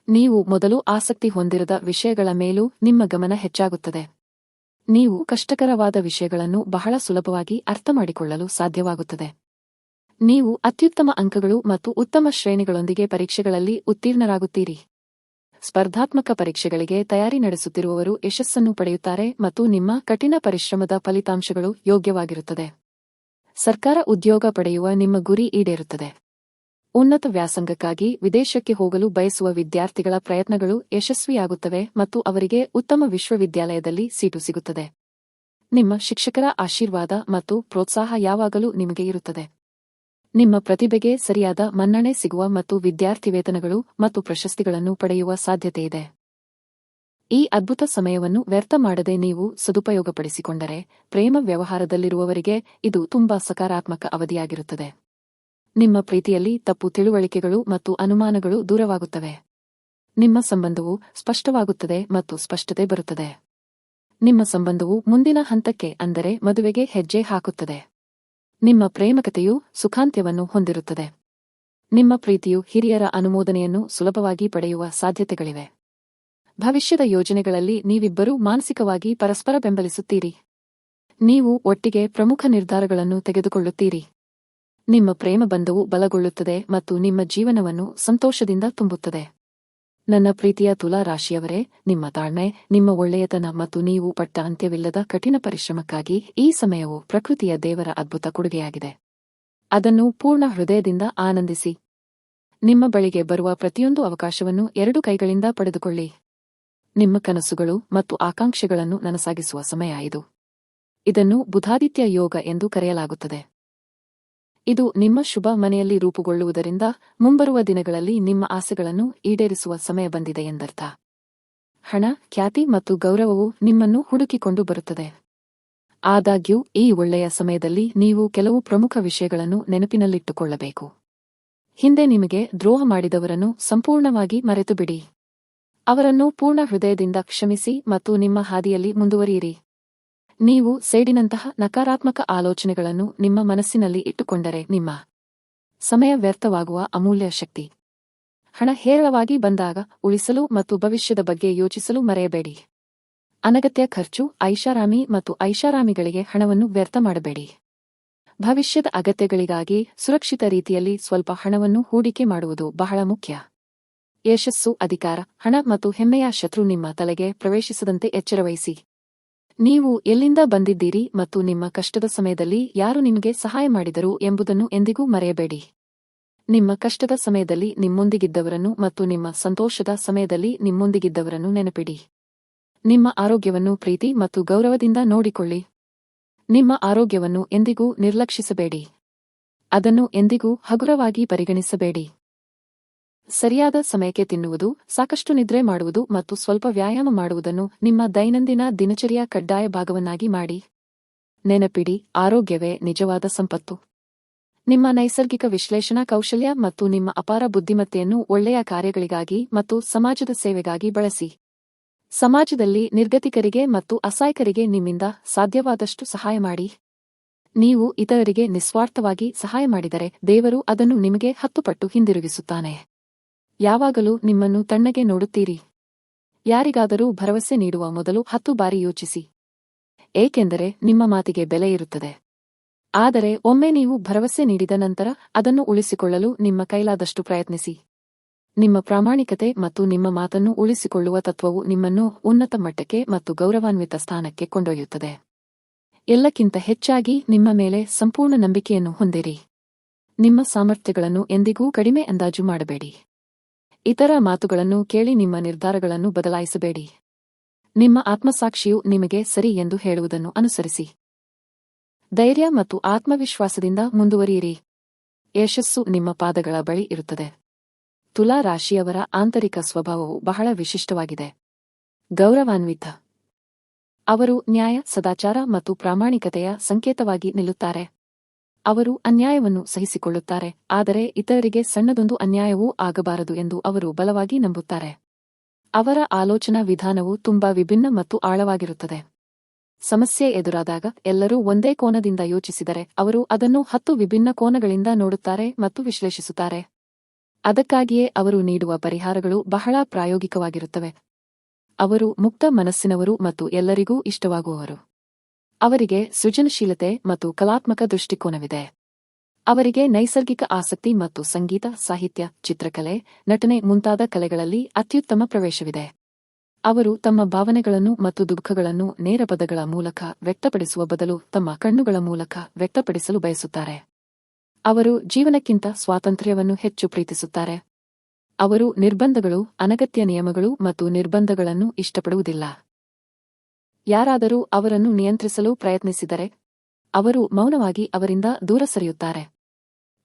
ನೀವು ಮೊದಲು ಆಸಕ್ತಿ ಹೊಂದಿರದ ವಿಷಯಗಳ ಮೇಲೂ ನಿಮ್ಮ ಗಮನ ಹೆಚ್ಚಾಗುತ್ತದೆ. ನೀವು ಕಷ್ಟಕರವಾದ ವಿಷಯಗಳನ್ನು ಬಹಳ ಸುಲಭವಾಗಿ ಅರ್ಥಮಾಡಿಕೊಳ್ಳಲು ಸಾಧ್ಯವಾಗುತ್ತದೆ. ನೀವು ಅತ್ಯುತ್ತಮ ಅಂಕಗಳು ಮತ್ತು ಉತ್ತಮ ಶ್ರೇಣಿಗಳೊಂದಿಗೆ ಪರೀಕ್ಷೆಗಳಲ್ಲಿ ಉತ್ತೀರ್ಣರಾಗುತ್ತೀರಿ. ಸ್ಪರ್ಧಾತ್ಮಕ ಪರೀಕ್ಷೆಗಳಿಗೆ ತಯಾರಿ ನಡೆಸುತ್ತಿರುವವರು ಯಶಸ್ಸನ್ನು ಪಡೆಯುತ್ತಾರೆ ಮತ್ತು ನಿಮ್ಮ ಕಠಿಣ ಪರಿಶ್ರಮದ ಫಲಿತಾಂಶಗಳು ಯೋಗ್ಯವಾಗಿರುತ್ತದೆ. ಸರ್ಕಾರ ಉದ್ಯೋಗ ಪಡೆಯುವ ನಿಮ್ಮ ಗುರಿ ಈಡೇರುತ್ತದೆ. ಉನ್ನತ ವ್ಯಾಸಂಗಕ್ಕಾಗಿ ವಿದೇಶಕ್ಕೆ ಹೋಗಲು ಬಯಸುವ ವಿದ್ಯಾರ್ಥಿಗಳ ಪ್ರಯತ್ನಗಳು ಯಶಸ್ವಿಯಾಗುತ್ತವೆ ಮತ್ತು ಅವರಿಗೆ ಉತ್ತಮ ವಿಶ್ವವಿದ್ಯಾಲಯದಲ್ಲಿ ಸೀಟು ಸಿಗುತ್ತದೆ. ನಿಮ್ಮ ಶಿಕ್ಷಕರ ಆಶೀರ್ವಾದ ಮತ್ತು ಪ್ರೋತ್ಸಾಹ ಯಾವಾಗಲೂ ನಿಮಗೆ ಇರುತ್ತದೆ. ನಿಮ್ಮ ಪ್ರತಿಭೆಗೆ ಸರಿಯಾದ ಮನ್ನಣೆ ಸಿಗುವ ಮತ್ತು ವಿದ್ಯಾರ್ಥಿ ವೇತನಗಳು ಮತ್ತು ಪ್ರಶಸ್ತಿಗಳನ್ನು ಪಡೆಯುವ ಸಾಧ್ಯತೆಯಿದೆ ಈ ಅದ್ಭುತ ಸಮಯವನ್ನು ವ್ಯರ್ಥ ಮಾಡದೆ ನೀವು ಸದುಪಯೋಗಪಡಿಸಿಕೊಂಡರೆ ಪ್ರೇಮ ವ್ಯವಹಾರದಲ್ಲಿರುವವರಿಗೆ ಇದು ತುಂಬಾ ಸಕಾರಾತ್ಮಕ ಅವಧಿಯಾಗಿರುತ್ತದೆ. ನಿಮ್ಮ ಪ್ರೀತಿಯಲ್ಲಿ ತಪ್ಪು ತಿಳುವಳಿಕೆಗಳು ಮತ್ತು ಅನುಮಾನಗಳು ದೂರವಾಗುತ್ತವೆ. ನಿಮ್ಮ ಸಂಬಂಧವು ಸ್ಪಷ್ಟವಾಗುತ್ತದೆ ಮತ್ತು ಸ್ಪಷ್ಟತೆ ಬರುತ್ತದೆ. ನಿಮ್ಮ ಸಂಬಂಧವು ಮುಂದಿನ ಹಂತಕ್ಕೆ ಅಂದರೆ ಮದುವೆಗೆ ಹೆಜ್ಜೆ ಹಾಕುತ್ತದೆ. ನಿಮ್ಮ ಪ್ರೇಮಕತೆಯು ಸುಖಾಂತ್ಯವನ್ನು ಹೊಂದಿರುತ್ತದೆ. ನಿಮ್ಮ ಪ್ರೀತಿಯು ಹಿರಿಯರ ಅನುಮೋದನೆಯನ್ನು ಸುಲಭವಾಗಿ ಪಡೆಯುವ ಸಾಧ್ಯತೆಗಳಿವೆ. ಭವಿಷ್ಯದ ಯೋಜನೆಗಳಲ್ಲಿ ನೀವಿಬ್ಬರೂ ಮಾನಸಿಕವಾಗಿ ಪರಸ್ಪರ ಬೆಂಬಲಿಸುತ್ತೀರಿ. ನೀವು ಒಟ್ಟಿಗೆ ಪ್ರಮುಖ ನಿರ್ಧಾರಗಳನ್ನು ತೆಗೆದುಕೊಳ್ಳುತ್ತೀರಿ. ನಿಮ್ಮ ಪ್ರೇಮ ಬಂಧವು ಬಲಗೊಳ್ಳುತ್ತದೆ ಮತ್ತು ನಿಮ್ಮ ಜೀವನವನ್ನು ಸಂತೋಷದಿಂದ ತುಂಬುತ್ತದೆ. ನನ್ನ ಪ್ರೀತಿಯ ತುಲಾ ರಾಶಿಯವರೇ, ನಿಮ್ಮ ತಾಳ್ಮೆ, ನಿಮ್ಮ ಒಳ್ಳೆಯತನ ಮತ್ತು ನೀವು ಪಟ್ಟ ಅಂತ್ಯವಿಲ್ಲದ ಕಠಿಣ ಪರಿಶ್ರಮಕ್ಕಾಗಿ ಈ ಸಮಯವು ಪ್ರಕೃತಿಯ ದೇವರ ಅದ್ಭುತ ಕೊಡುಗೆಯಾಗಿದೆ. ಅದನ್ನು ಪೂರ್ಣ ಹೃದಯದಿಂದ ಆನಂದಿಸಿ. ನಿಮ್ಮ ಬಳಿಗೆ ಬರುವ ಪ್ರತಿಯೊಂದು ಅವಕಾಶವನ್ನು ಎರಡು ಕೈಗಳಿಂದ ಪಡೆದುಕೊಳ್ಳಿ. ನಿಮ್ಮ ಕನಸುಗಳು ಮತ್ತು ಆಕಾಂಕ್ಷೆಗಳನ್ನು ನನಸಾಗಿಸುವ ಸಮಯ ಇದು. ಇದನ್ನು ಬುಧಾದಿತ್ಯ ಯೋಗ ಎಂದು ಕರೆಯಲಾಗುತ್ತದೆ. ಇದು ನಿಮ್ಮ ಶುಭ ಮನೆಯಲ್ಲಿ ರೂಪುಗೊಳ್ಳುವುದರಿಂದ ಮುಂಬರುವ ದಿನಗಳಲ್ಲಿ ನಿಮ್ಮ ಆಸೆಗಳನ್ನು ಈಡೇರಿಸುವ ಸಮಯ ಬಂದಿದೆ ಎಂದರ್ಥ. ಹಣ, ಖ್ಯಾತಿ ಮತ್ತು ಗೌರವವು ನಿಮ್ಮನ್ನು ಹುಡುಕಿಕೊಂಡು ಬರುತ್ತದೆ. ಆದಾಗ್ಯೂ, ಈ ಒಳ್ಳೆಯ ಸಮಯದಲ್ಲಿ ನೀವು ಕೆಲವು ಪ್ರಮುಖ ವಿಷಯಗಳನ್ನು ನೆನಪಿನಲ್ಲಿಟ್ಟುಕೊಳ್ಳಬೇಕು. ಹಿಂದೆ ನಿಮಗೆ ದ್ರೋಹ ಮಾಡಿದವರನ್ನು ಸಂಪೂರ್ಣವಾಗಿ ಮರೆತುಬಿಡಿ. ಅವರನ್ನು ಪೂರ್ಣ ಹೃದಯದಿಂದ ಕ್ಷಮಿಸಿ ಮತ್ತು ನಿಮ್ಮ ಹಾದಿಯಲ್ಲಿ ಮುಂದುವರಿಯಿರಿ. ನೀವು ಸೇಡಿನಂತಹ ನಕಾರಾತ್ಮಕ ಆಲೋಚನೆಗಳನ್ನು ನಿಮ್ಮ ಮನಸ್ಸಿನಲ್ಲಿ ಇಟ್ಟುಕೊಂಡರೆ ನಿಮ್ಮ ಸಮಯ ವ್ಯರ್ಥವಾಗುವ ಅಮೂಲ್ಯ ಶಕ್ತಿ. ಹಣ ಹೇರಳವಾಗಿ ಬಂದಾಗ ಉಳಿಸಲು ಮತ್ತು ಭವಿಷ್ಯದ ಬಗ್ಗೆ ಯೋಚಿಸಲು ಮರೆಯಬೇಡಿ. ಅನಗತ್ಯ ಖರ್ಚು, ಐಷಾರಾಮಿ ಮತ್ತು ಐಷಾರಾಮಿಗಳಿಗೆ ಹಣವನ್ನು ವ್ಯರ್ಥ ಮಾಡಬೇಡಿ. ಭವಿಷ್ಯದ ಅಗತ್ಯಗಳಿಗಾಗಿ ಸುರಕ್ಷಿತ ರೀತಿಯಲ್ಲಿ ಸ್ವಲ್ಪ ಹಣವನ್ನು ಹೂಡಿಕೆ ಮಾಡುವುದು ಬಹಳ ಮುಖ್ಯ. ಯಶಸ್ಸು, ಅಧಿಕಾರ, ಹಣ ಮತ್ತು ಹೆಮ್ಮೆಯ ಶತ್ರು ನಿಮ್ಮ ತಲೆಗೆ ಪ್ರವೇಶಿಸದಂತೆ ಎಚ್ಚರವಹಿಸಿ. ನೀವು ಎಲ್ಲಿಂದ ಬಂದಿದ್ದೀರಿ ಮತ್ತು ನಿಮ್ಮ ಕಷ್ಟದ ಸಮಯದಲ್ಲಿ ಯಾರು ನಿಮಗೆ ಸಹಾಯ ಮಾಡಿದರು ಎಂಬುದನ್ನು ಎಂದಿಗೂ ಮರೆಯಬೇಡಿ. ನಿಮ್ಮ ಕಷ್ಟದ ಸಮಯದಲ್ಲಿ ನಿಮ್ಮೊಂದಿಗಿದ್ದವರನ್ನು ಮತ್ತು ನಿಮ್ಮ ಸಂತೋಷದ ಸಮಯದಲ್ಲಿ ನಿಮ್ಮೊಂದಿಗಿದ್ದವರನ್ನು ನೆನಪಿಡಿ. ನಿಮ್ಮ ಆರೋಗ್ಯವನ್ನು ಪ್ರೀತಿ ಮತ್ತು ಗೌರವದಿಂದ ನೋಡಿಕೊಳ್ಳಿ. ನಿಮ್ಮ ಆರೋಗ್ಯವನ್ನು ಎಂದಿಗೂ ನಿರ್ಲಕ್ಷಿಸಬೇಡಿ. ಅದನ್ನು ಎಂದಿಗೂ ಹಗುರವಾಗಿ ಪರಿಗಣಿಸಬೇಡಿ. ಸರಿಯಾದ ಸಮಯಕ್ಕೆ ತಿನ್ನುವುದು, ಸಾಕಷ್ಟು ನಿದ್ರೆ ಮಾಡುವುದು ಮತ್ತು ಸ್ವಲ್ಪ ವ್ಯಾಯಾಮ ಮಾಡುವುದನ್ನು ನಿಮ್ಮ ದೈನಂದಿನ ದಿನಚರಿಯ ಕಡ್ಡಾಯ ಭಾಗವನ್ನಾಗಿ ಮಾಡಿ. ನೆನಪಿಡಿ, ಆರೋಗ್ಯವೇ ನಿಜವಾದ ಸಂಪತ್ತು. ನಿಮ್ಮ ನೈಸರ್ಗಿಕ ವಿಶ್ಲೇಷಣಾ ಕೌಶಲ್ಯ ಮತ್ತು ನಿಮ್ಮ ಅಪಾರ ಬುದ್ಧಿಮತ್ತೆಯನ್ನು ಒಳ್ಳೆಯ ಕಾರ್ಯಗಳಿಗಾಗಿ ಮತ್ತು ಸಮಾಜದ ಸೇವೆಗಾಗಿ ಬಳಸಿ. ಸಮಾಜದಲ್ಲಿ ನಿರ್ಗತಿಕರಿಗೆ ಮತ್ತು ಅಸಹಾಯಕರಿಗೆ ನಿಮ್ಮಿಂದ ಸಾಧ್ಯವಾದಷ್ಟು ಸಹಾಯ ಮಾಡಿ. ನೀವು ಇತರರಿಗೆ ನಿಸ್ವಾರ್ಥವಾಗಿ ಸಹಾಯ ಮಾಡಿದರೆ ದೇವರು ಅದನ್ನು ನಿಮಗೆ ಹತ್ತು ಪಟ್ಟು ಹಿಂದಿರುಗಿಸುತ್ತಾನೆ. ಯಾವಾಗಲೂ ನಿಮ್ಮನ್ನು ತಣ್ಣಗೆ ನೋಡುತ್ತೀರಿ. ಯಾರಿಗಾದರೂ ಭರವಸೆ ನೀಡುವ ಮೊದಲು ಹತ್ತು ಬಾರಿ ಯೋಚಿಸಿ. ಏಕೆಂದರೆ ನಿಮ್ಮ ಮಾತಿಗೆ ಬೆಲೆ ಇರುತ್ತದೆ. ಆದರೆ ಒಮ್ಮೆ ನೀವು ಭರವಸೆ ನೀಡಿದ ನಂತರ ಅದನ್ನು ಉಳಿಸಿಕೊಳ್ಳಲು ನಿಮ್ಮ ಕೈಲಾದಷ್ಟು ಪ್ರಯತ್ನಿಸಿ. ನಿಮ್ಮ ಪ್ರಾಮಾಣಿಕತೆ ಮತ್ತು ನಿಮ್ಮ ಮಾತನ್ನು ಉಳಿಸಿಕೊಳ್ಳುವ ತತ್ವವು ನಿಮ್ಮನ್ನು ಉನ್ನತ ಮಟ್ಟಕ್ಕೆ ಮತ್ತು ಗೌರವಾನ್ವಿತ ಸ್ಥಾನಕ್ಕೆ ಕೊಂಡೊಯ್ಯುತ್ತದೆ. ಎಲ್ಲಕ್ಕಿಂತ ಹೆಚ್ಚಾಗಿ ನಿಮ್ಮ ಮೇಲೆ ಸಂಪೂರ್ಣ ನಂಬಿಕೆಯನ್ನು ಹೊಂದಿರಿ. ನಿಮ್ಮ ಸಾಮರ್ಥ್ಯಗಳನ್ನು ಎಂದಿಗೂ ಕಡಿಮೆ ಅಂದಾಜು ಮಾಡಬೇಡಿ. ಇತರ ಮಾತುಗಳನ್ನು ಕೇಳಿ ನಿಮ್ಮ ನಿರ್ಧಾರಗಳನ್ನು ಬದಲಾಯಿಸಬೇಡಿ. ನಿಮ್ಮ ಆತ್ಮಸಾಕ್ಷಿಯು ನಿಮಗೆ ಸರಿ ಎಂದು ಹೇಳುವುದನ್ನು ಅನುಸರಿಸಿ. ಧೈರ್ಯ ಮತ್ತು ಆತ್ಮವಿಶ್ವಾಸದಿಂದ ಮುಂದುವರಿಯಿರಿ. ಯಶಸ್ಸು ನಿಮ್ಮ ಪಾದಗಳ ಬಳಿ ಇರುತ್ತದೆ. ತುಲಾ ರಾಶಿಯವರ ಆಂತರಿಕ ಸ್ವಭಾವವು ಬಹಳ ವಿಶಿಷ್ಟವಾಗಿದೆ. ಗೌರವಾನ್ವಿತ. ಅವರು ನ್ಯಾಯ, ಸದಾಚಾರ ಮತ್ತು ಪ್ರಾಮಾಣಿಕತೆಯ ಸಂಕೇತವಾಗಿ ನಿಲ್ಲುತ್ತಾರೆ. ಅವರು ಅನ್ಯಾಯವನ್ನು ಸಹಿಸಿಕೊಳ್ಳುತ್ತಾರೆ, ಆದರೆ ಇತರರಿಗೆ ಸಣ್ಣದೊಂದು ಅನ್ಯಾಯವೂ ಆಗಬಾರದು ಎಂದು ಅವರು ಬಲವಾಗಿ ನಂಬುತ್ತಾರೆ. ಅವರ ಆಲೋಚನಾ ವಿಧಾನವು ತುಂಬಾ ವಿಭಿನ್ನ ಮತ್ತು ಆಳವಾಗಿರುತ್ತದೆ. ಸಮಸ್ಯೆ ಎದುರಾದಾಗ ಎಲ್ಲರೂ ಒಂದೇ ಕೋನದಿಂದ ಯೋಚಿಸಿದರೆ ಅವರು ಅದನ್ನು ಹತ್ತು ವಿಭಿನ್ನ ಕೋನಗಳಿಂದ ನೋಡುತ್ತಾರೆ ಮತ್ತು ವಿಶ್ಲೇಷಿಸುತ್ತಾರೆ. ಅದಕ್ಕಾಗಿಯೇ ಅವರು ನೀಡುವ ಪರಿಹಾರಗಳು ಬಹಳ ಪ್ರಾಯೋಗಿಕವಾಗಿರುತ್ತವೆ. ಅವರು ಮುಕ್ತ ಮನಸ್ಸಿನವರು ಮತ್ತು ಎಲ್ಲರಿಗೂ ಇಷ್ಟವಾಗುವವರು. ಅವರಿಗೆ ಸೃಜನಶೀಲತೆ ಮತ್ತು ಕಲಾತ್ಮಕ ದೃಷ್ಟಿಕೋನವಿದೆ. ಅವರಿಗೆ ನೈಸರ್ಗಿಕ ಆಸಕ್ತಿ ಮತ್ತು ಸಂಗೀತ, ಸಾಹಿತ್ಯ, ಚಿತ್ರಕಲೆ, ನಟನೆ ಮುಂತಾದ ಕಲೆಗಳಲ್ಲಿ ಅತ್ಯುತ್ತಮ ಪ್ರವೇಶವಿದೆ. ಅವರು ತಮ್ಮ ಭಾವನೆಗಳನ್ನು ಮತ್ತು ದುಃಖಗಳನ್ನು ನೇರ ಪದಗಳ ಮೂಲಕ ವ್ಯಕ್ತಪಡಿಸುವ ಬದಲು ತಮ್ಮ ಕಣ್ಣುಗಳ ಮೂಲಕ ವ್ಯಕ್ತಪಡಿಸಲು ಬಯಸುತ್ತಾರೆ. ಅವರು ಜೀವನಕ್ಕಿಂತ ಸ್ವಾತಂತ್ರ್ಯವನ್ನು ಹೆಚ್ಚು ಪ್ರೀತಿಸುತ್ತಾರೆ. ಅವರು ನಿರ್ಬಂಧಗಳು, ಅನಗತ್ಯ ನಿಯಮಗಳು ಮತ್ತು ನಿರ್ಬಂಧಗಳನ್ನು ಇಷ್ಟಪಡುವುದಿಲ್ಲ. ಯಾರಾದರೂ ಅವರನ್ನು ನಿಯಂತ್ರಿಸಲು ಪ್ರಯತ್ನಿಸಿದರೆ, ಅವರು ಮೌನವಾಗಿ ಅವರಿಂದ ದೂರ ಸರಿಯುತ್ತಾರೆ.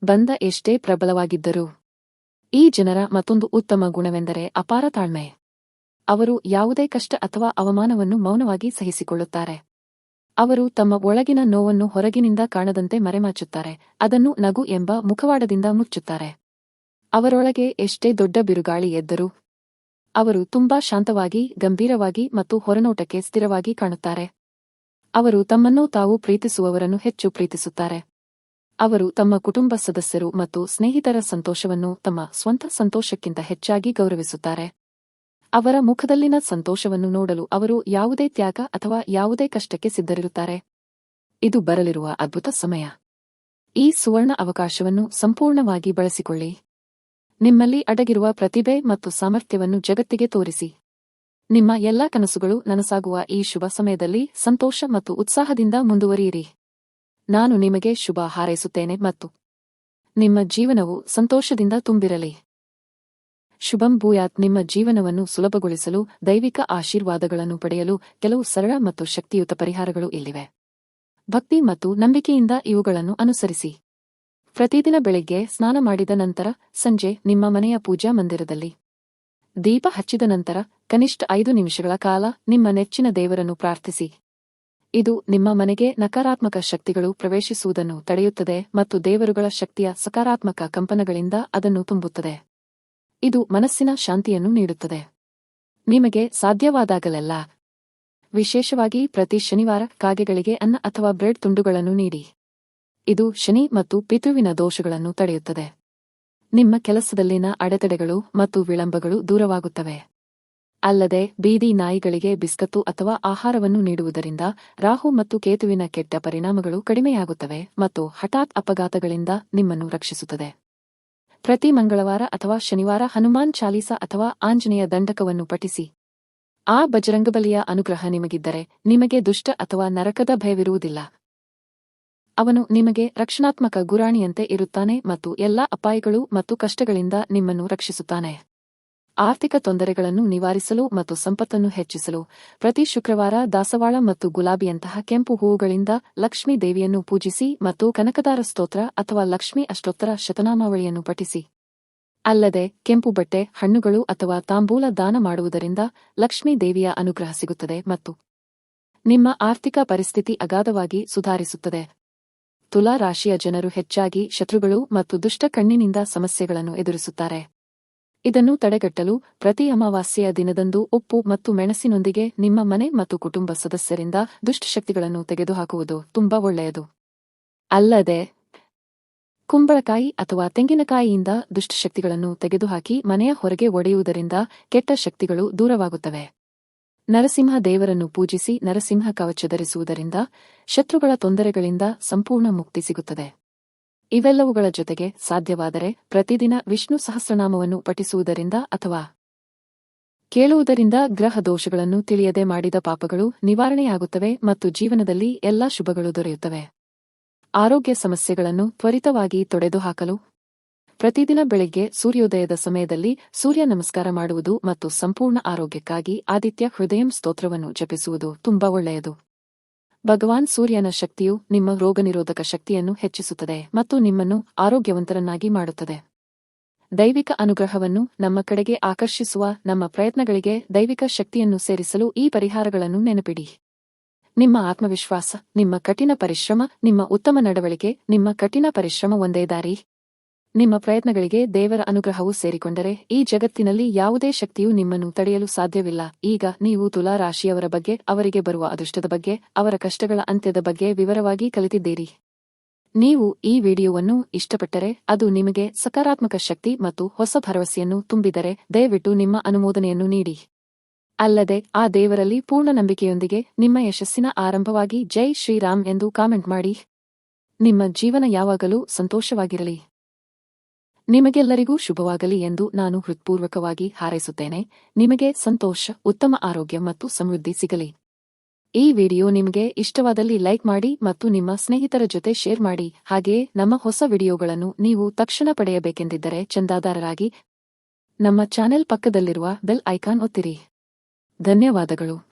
ಬಂದ ಎಷ್ಟೇ ಪ್ರಬಲವಾಗಿದ್ದರೂ, ಈ ಜನರ ಮತ್ತೊಂದು ಉತ್ತಮ ಗುಣವೆಂದರೆ ಅಪಾರ ತಾಳ್ಮೆ. ಅವರು ಯಾವುದೇ ಕಷ್ಟ ಅಥವಾ ಅವಮಾನವನ್ನು ಮೌನವಾಗಿ ಸಹಿಸಿಕೊಳ್ಳುತ್ತಾರೆ. ಅವರು ತಮ್ಮ ಒಳಗಿನ ನೋವನ್ನು ಹೊರಗಿನಿಂದ ಕಾಣದಂತೆ ಮರೆಮಾಚುತ್ತಾರೆ, ಅದನ್ನು ನಗು ಎಂಬ ಮುಖವಾಡದಿಂದ ಮುಚ್ಚುತ್ತಾರೆ. ಅವರೊಳಗೆ ಎಷ್ಟೇ ದೊಡ್ಡ ಬಿರುಗಾಳಿ ಎದ್ದರೂ ಅವರು ತುಂಬಾ ಶಾಂತವಾಗಿ, ಗಂಭೀರವಾಗಿ ಮತ್ತು ಹೊರನೋಟಕ್ಕೆ ಸ್ಥಿರವಾಗಿ ಕಾಣುತ್ತಾರೆ. ಅವರು ತಮ್ಮನ್ನು ತಾವು ಪ್ರೀತಿಸುವವರನ್ನು ಹೆಚ್ಚು ಪ್ರೀತಿಸುತ್ತಾರೆ. ಅವರು ತಮ್ಮ ಕುಟುಂಬ ಸದಸ್ಯರು ಮತ್ತು ಸ್ನೇಹಿತರ ಸಂತೋಷವನ್ನು ತಮ್ಮ ಸ್ವಂತ ಸಂತೋಷಕ್ಕಿಂತ ಹೆಚ್ಚಾಗಿ ಗೌರವಿಸುತ್ತಾರೆ. ಅವರ ಮುಖದಲ್ಲಿನ ಸಂತೋಷವನ್ನು ನೋಡಲು ಅವರು ಯಾವುದೇ ತ್ಯಾಗ ಅಥವಾ ಯಾವುದೇ ಕಷ್ಟಕ್ಕೆ ಸಿದ್ಧರಿರುತ್ತಾರೆ. ಇದು ಬರಲಿರುವ ಅದ್ಭುತ ಸಮಯ. ಈ ಸುವರ್ಣ ಅವಕಾಶವನ್ನು ಸಂಪೂರ್ಣವಾಗಿ ಬಳಸಿಕೊಳ್ಳಿ. ನಿಮ್ಮಲ್ಲಿ ಅಡಗಿರುವ ಪ್ರತಿಭೆ ಮತ್ತು ಸಾಮರ್ಥ್ಯವನ್ನು ಜಗತ್ತಿಗೆ ತೋರಿಸಿ. ನಿಮ್ಮ ಎಲ್ಲಾ ಕನಸುಗಳು ನನಸಾಗುವ ಈ ಶುಭ ಸಮಯದಲ್ಲಿ ಸಂತೋಷ ಮತ್ತು ಉತ್ಸಾಹದಿಂದ ಮುಂದುವರಿಯಿರಿ. ನಾನು ನಿಮಗೆ ಶುಭ ಹಾರೈಸುತ್ತೇನೆ ಮತ್ತು ನಿಮ್ಮ ಜೀವನವು ಸಂತೋಷದಿಂದ ತುಂಬಿರಲಿ. ಶುಭಂ ಭೂಯಾತ್, ನಿಮ್ಮ ಜೀವನವನ್ನು ಸುಲಭಗೊಳಿಸಲು ದೈವಿಕ ಆಶೀರ್ವಾದಗಳನ್ನು ಪಡೆಯಲು ಕೆಲವು ಸರಳ ಮತ್ತು ಶಕ್ತಿಯುತ ಪರಿಹಾರಗಳು ಇಲ್ಲಿವೆ. ಭಕ್ತಿ ಮತ್ತು ನಂಬಿಕೆಯಿಂದ ಇವುಗಳನ್ನು ಅನುಸರಿಸಿ. ಪ್ರತಿದಿನ ಬೆಳಿಗ್ಗೆ ಸ್ನಾನ ಮಾಡಿದ ನಂತರ ಸಂಜೆ ನಿಮ್ಮ ಮನೆಯ ಪೂಜಾ ಮಂದಿರದಲ್ಲಿ. ದೀಪ ಹಚ್ಚಿದ ನಂತರ ಕನಿಷ್ಠ ಐದು ನಿಮಿಷಗಳ ಕಾಲ ನಿಮ್ಮ ನೆಚ್ಚಿನ ದೇವರನ್ನು ಪ್ರಾರ್ಥಿಸಿ. ಇದು ನಿಮ್ಮ ಮನೆಗೆ ನಕಾರಾತ್ಮಕ ಶಕ್ತಿಗಳು ಪ್ರವೇಶಿಸುವುದನ್ನು ತಡೆಯುತ್ತದೆ ಮತ್ತು ದೇವರುಗಳ ಶಕ್ತಿಯ ಸಕಾರಾತ್ಮಕ ಕಂಪನಗಳಿಂದ ಅದನ್ನು ತುಂಬುತ್ತದೆ. ಇದು ಮನಸ್ಸಿನ ಶಾಂತಿಯನ್ನು ನೀಡುತ್ತದೆ. ನಿಮಗೆ ಸಾಧ್ಯವಾದಾಗಲೆಲ್ಲ. ವಿಶೇಷವಾಗಿ ಪ್ರತಿ ಶನಿವಾರ ಕಾಗೆಗಳಿಗೆ ಅನ್ನ ಅಥವಾ ಬ್ರೆಡ್ ತುಂಡುಗಳನ್ನು ನೀಡಿ. ಇದು ಶನಿ ಮತ್ತು ಪಿತೃವಿನ ದೋಷಗಳನ್ನು ತಡೆಯುತ್ತದೆ. ನಿಮ್ಮ ಕೆಲಸದಲ್ಲಿನ ಅಡೆತಡೆಗಳು ಮತ್ತು ವಿಳಂಬಗಳು ದೂರವಾಗುತ್ತವೆ. ಅಲ್ಲದೆ ಬೀದಿ ನಾಯಿಗಳಿಗೆ ಬಿಸ್ಕತ್ತು ಅಥವಾ ಆಹಾರವನ್ನು ನೀಡುವುದರಿಂದ ರಾಹು ಮತ್ತು ಕೇತುವಿನ ಕೆಟ್ಟ ಪರಿಣಾಮಗಳು ಕಡಿಮೆಯಾಗುತ್ತವೆ ಮತ್ತು ಹಠಾತ್ ಅಪಘಾತಗಳಿಂದ ನಿಮ್ಮನ್ನು ರಕ್ಷಿಸುತ್ತದೆ. ಪ್ರತಿ ಮಂಗಳವಾರ ಅಥವಾ ಶನಿವಾರ ಹನುಮಾನ್ ಚಾಲೀಸ ಅಥವಾ ಆಂಜನೇಯ ದಂಡಕವನ್ನು ಪಠಿಸಿ. ಆ ಬಜರಂಗಬಲಿಯ ಅನುಗ್ರಹ ನಿಮಗಿದ್ದರೆ ನಿಮಗೆ ದುಷ್ಟ ಅಥವಾ ನರಕದ ಭಯವಿರುವುದಿಲ್ಲ. ಅವನು ನಿಮಗೆ ರಕ್ಷಣಾತ್ಮಕ ಗುರಾಣಿಯಂತೆ ಇರುತ್ತಾನೆ ಮತ್ತು ಎಲ್ಲಾ ಅಪಾಯಗಳು ಮತ್ತು ಕಷ್ಟಗಳಿಂದ ನಿಮ್ಮನ್ನು ರಕ್ಷಿಸುತ್ತಾನೆ. ಆರ್ಥಿಕ ತೊಂದರೆಗಳನ್ನು ನಿವಾರಿಸಲು ಮತ್ತು ಸಂಪತ್ತನ್ನು ಹೆಚ್ಚಿಸಲು ಪ್ರತಿ ಶುಕ್ರವಾರ ದಾಸವಾಳ ಮತ್ತು ಗುಲಾಬಿಯಂತಹ ಕೆಂಪು ಹೂವುಗಳಿಂದ ಲಕ್ಷ್ಮೀ ದೇವಿಯನ್ನು ಪೂಜಿಸಿ ಮತ್ತು ಕನಕದಾರ ಸ್ತೋತ್ರ ಅಥವಾ ಲಕ್ಷ್ಮೀ ಅಷ್ಟೋತ್ತರ ಶತನಾಮಾವಳಿಯನ್ನು ಪಠಿಸಿ. ಅಲ್ಲದೆ ಕೆಂಪು ಬಟ್ಟೆ, ಹಣ್ಣುಗಳು ಅಥವಾ ತಾಂಬೂಲ ದಾನ ಮಾಡುವುದರಿಂದ ಲಕ್ಷ್ಮೀ ದೇವಿಯ ಅನುಗ್ರಹ ಸಿಗುತ್ತದೆ ಮತ್ತು ನಿಮ್ಮ ಆರ್ಥಿಕ ಪರಿಸ್ಥಿತಿ ಅಗಾಧವಾಗಿ ಸುಧಾರಿಸುತ್ತದೆ. ತುಲಾ ರಾಶಿಯ ಜನರು ಹೆಚ್ಚಾಗಿ ಶತ್ರುಗಳು ಮತ್ತು ದುಷ್ಟ ಕಣ್ಣಿನಿಂದ ಸಮಸ್ಯೆಗಳನ್ನು ಎದುರಿಸುತ್ತಾರೆ. ಇದನ್ನು ತಡೆಗಟ್ಟಲು ಪ್ರತಿ ಅಮಾವಾಸ್ಯೆಯ ದಿನದಂದು ಉಪ್ಪು ಮತ್ತು ಮೆಣಸಿನೊಂದಿಗೆ ನಿಮ್ಮ ಮನೆ ಮತ್ತು ಕುಟುಂಬ ಸದಸ್ಯರಿಂದ ದುಷ್ಟಶಕ್ತಿಗಳನ್ನು ತೆಗೆದುಹಾಕುವುದು ತುಂಬಾ ಒಳ್ಳೆಯದು. ಅಲ್ಲದೆ, ಕುಂಬಳಕಾಯಿ ಅಥವಾ ತೆಂಗಿನಕಾಯಿಯಿಂದ ದುಷ್ಟಶಕ್ತಿಗಳನ್ನು ತೆಗೆದುಹಾಕಿ ಮನೆಯ ಹೊರಗೆ ಒಡೆಯುವುದರಿಂದ ಕೆಟ್ಟ ಶಕ್ತಿಗಳು ದೂರವಾಗುತ್ತವೆ. ನರಸಿಂಹ ದೇವರನ್ನು ಪೂಜಿಸಿ ನರಸಿಂಹ ಕವಚ ಧರಿಸುವುದರಿಂದ ಶತ್ರುಗಳ ತೊಂದರೆಗಳಿಂದ ಸಂಪೂರ್ಣ ಮುಕ್ತಿ ಸಿಗುತ್ತದೆ. ಇವೆಲ್ಲವುಗಳ ಜೊತೆಗೆ ಸಾಧ್ಯವಾದರೆ ಪ್ರತಿದಿನ ವಿಷ್ಣು ಸಹಸ್ರನಾಮವನ್ನು ಪಠಿಸುವುದರಿಂದ ಅಥವಾ ಕೇಳುವುದರಿಂದ ಗ್ರಹ ದೋಷಗಳನ್ನು ತಿಳಿಯದೆ ಮಾಡಿದ ಪಾಪಗಳು ನಿವಾರಣೆಯಾಗುತ್ತವೆ ಮತ್ತು ಜೀವನದಲ್ಲಿ ಎಲ್ಲಾ ಶುಭಗಳು ದೊರೆಯುತ್ತವೆ. ಆರೋಗ್ಯ ಸಮಸ್ಯೆಗಳನ್ನು ತ್ವರಿತವಾಗಿ ತೊಡೆದುಹಾಕಲು ಪ್ರತಿದಿನ ಬೆಳಿಗ್ಗೆ ಸೂರ್ಯೋದಯದ ಸಮಯದಲ್ಲಿ ಸೂರ್ಯ ನಮಸ್ಕಾರ ಮಾಡುವುದು ಮತ್ತು ಸಂಪೂರ್ಣ ಆರೋಗ್ಯಕ್ಕಾಗಿ ಆದಿತ್ಯ ಹೃದಯಂ ಸ್ತೋತ್ರವನ್ನು ಜಪಿಸುವುದು ತುಂಬಾ ಒಳ್ಳೆಯದು. ಭಗವಾನ್ ಸೂರ್ಯನ ಶಕ್ತಿಯು ನಿಮ್ಮ ರೋಗನಿರೋಧಕ ಶಕ್ತಿಯನ್ನು ಹೆಚ್ಚಿಸುತ್ತದೆ ಮತ್ತು ನಿಮ್ಮನ್ನು ಆರೋಗ್ಯವಂತರನ್ನಾಗಿ ಮಾಡುತ್ತದೆ. ದೈವಿಕ ಅನುಗ್ರಹವನ್ನು ನಮ್ಮ ಕಡೆಗೆ ಆಕರ್ಷಿಸುವ ನಮ್ಮ ಪ್ರಯತ್ನಗಳಿಗೆ ದೈವಿಕ ಶಕ್ತಿಯನ್ನು ಸೇರಿಸಲು ಈ ಪರಿಹಾರಗಳನ್ನು ನೆನಪಿಡಿ. ನಿಮ್ಮ ಆತ್ಮವಿಶ್ವಾಸ, ನಿಮ್ಮ ಕಠಿಣ ಪರಿಶ್ರಮ, ನಿಮ್ಮ ಉತ್ತಮ ನಡವಳಿಕೆ, ನಿಮ್ಮ ಕಠಿಣ ಪರಿಶ್ರಮ ಒಂದೇ ದಾರಿ. ನಿಮ್ಮ ಪ್ರಯತ್ನಗಳಿಗೆ ದೇವರ ಅನುಗ್ರಹವು ಸೇರಿಕೊಂಡರೆ ಈ ಜಗತ್ತಿನಲ್ಲಿ ಯಾವುದೇ ಶಕ್ತಿಯು ನಿಮ್ಮನ್ನು ತಡೆಯಲು ಸಾಧ್ಯವಿಲ್ಲ. ಈಗ ನೀವು ತುಲಾ ರಾಶಿಯವರ ಬಗ್ಗೆ, ಅವರಿಗೆ ಬರುವ ಅದೃಷ್ಟದ ಬಗ್ಗೆ, ಅವರ ಕಷ್ಟಗಳ ಅಂತ್ಯದ ಬಗ್ಗೆ ವಿವರವಾಗಿ ಕಲಿತಿದ್ದೀರಿ. ನೀವು ಈ ವಿಡಿಯೋವನ್ನು ಇಷ್ಟಪಟ್ಟರೆ ಅದು ನಿಮಗೆ ಸಕಾರಾತ್ಮಕ ಶಕ್ತಿ ಮತ್ತು ಹೊಸ ಭರವಸೆಯನ್ನು ತುಂಬಿದರೆ ದಯವಿಟ್ಟು ನಿಮ್ಮ ಅನುಮೋದನೆಯನ್ನು ನೀಡಿ. ಅಲ್ಲದೆ, ಆ ದೇವರಲ್ಲಿ ಪೂರ್ಣ ನಂಬಿಕೆಯೊಂದಿಗೆ ನಿಮ್ಮ ಯಶಸ್ಸಿನ ಆರಂಭವಾಗಿ ಜೈ ಶ್ರೀರಾಮ್ ಎಂದು ಕಾಮೆಂಟ್ ಮಾಡಿ. ನಿಮ್ಮ ಜೀವನ ಯಾವಾಗಲೂ ಸಂತೋಷವಾಗಿರಲಿ. ನಿಮಗೆಲ್ಲರಿಗೂ ಶುಭವಾಗಲಿ ಎಂದು ನಾನು ಹೃತ್ಪೂರ್ವಕವಾಗಿ ಹಾರೈಸುತ್ತೇನೆ. ನಿಮಗೆ ಸಂತೋಷ, ಉತ್ತಮ ಆರೋಗ್ಯ ಮತ್ತು ಸಮೃದ್ಧಿ ಸಿಗಲಿ. ಈ ವಿಡಿಯೋ ನಿಮಗೆ ಇಷ್ಟವಾದಲ್ಲಿ ಲೈಕ್ ಮಾಡಿ ಮತ್ತು ನಿಮ್ಮ ಸ್ನೇಹಿತರ ಜೊತೆ ಶೇರ್ ಮಾಡಿ. ಹಾಗೆಯೇ ನಮ್ಮ ಹೊಸ ವಿಡಿಯೋಗಳನ್ನು ನೀವು ತಕ್ಷಣ ಪಡೆಯಬೇಕೆಂದಿದ್ದರೆ ಚಂದಾದಾರರಾಗಿ ನಮ್ಮ ಚಾನೆಲ್ ಪಕ್ಕದಲ್ಲಿರುವ ಬೆಲ್ ಐಕಾನ್ ಒತ್ತಿರಿ. ಧನ್ಯವಾದಗಳು.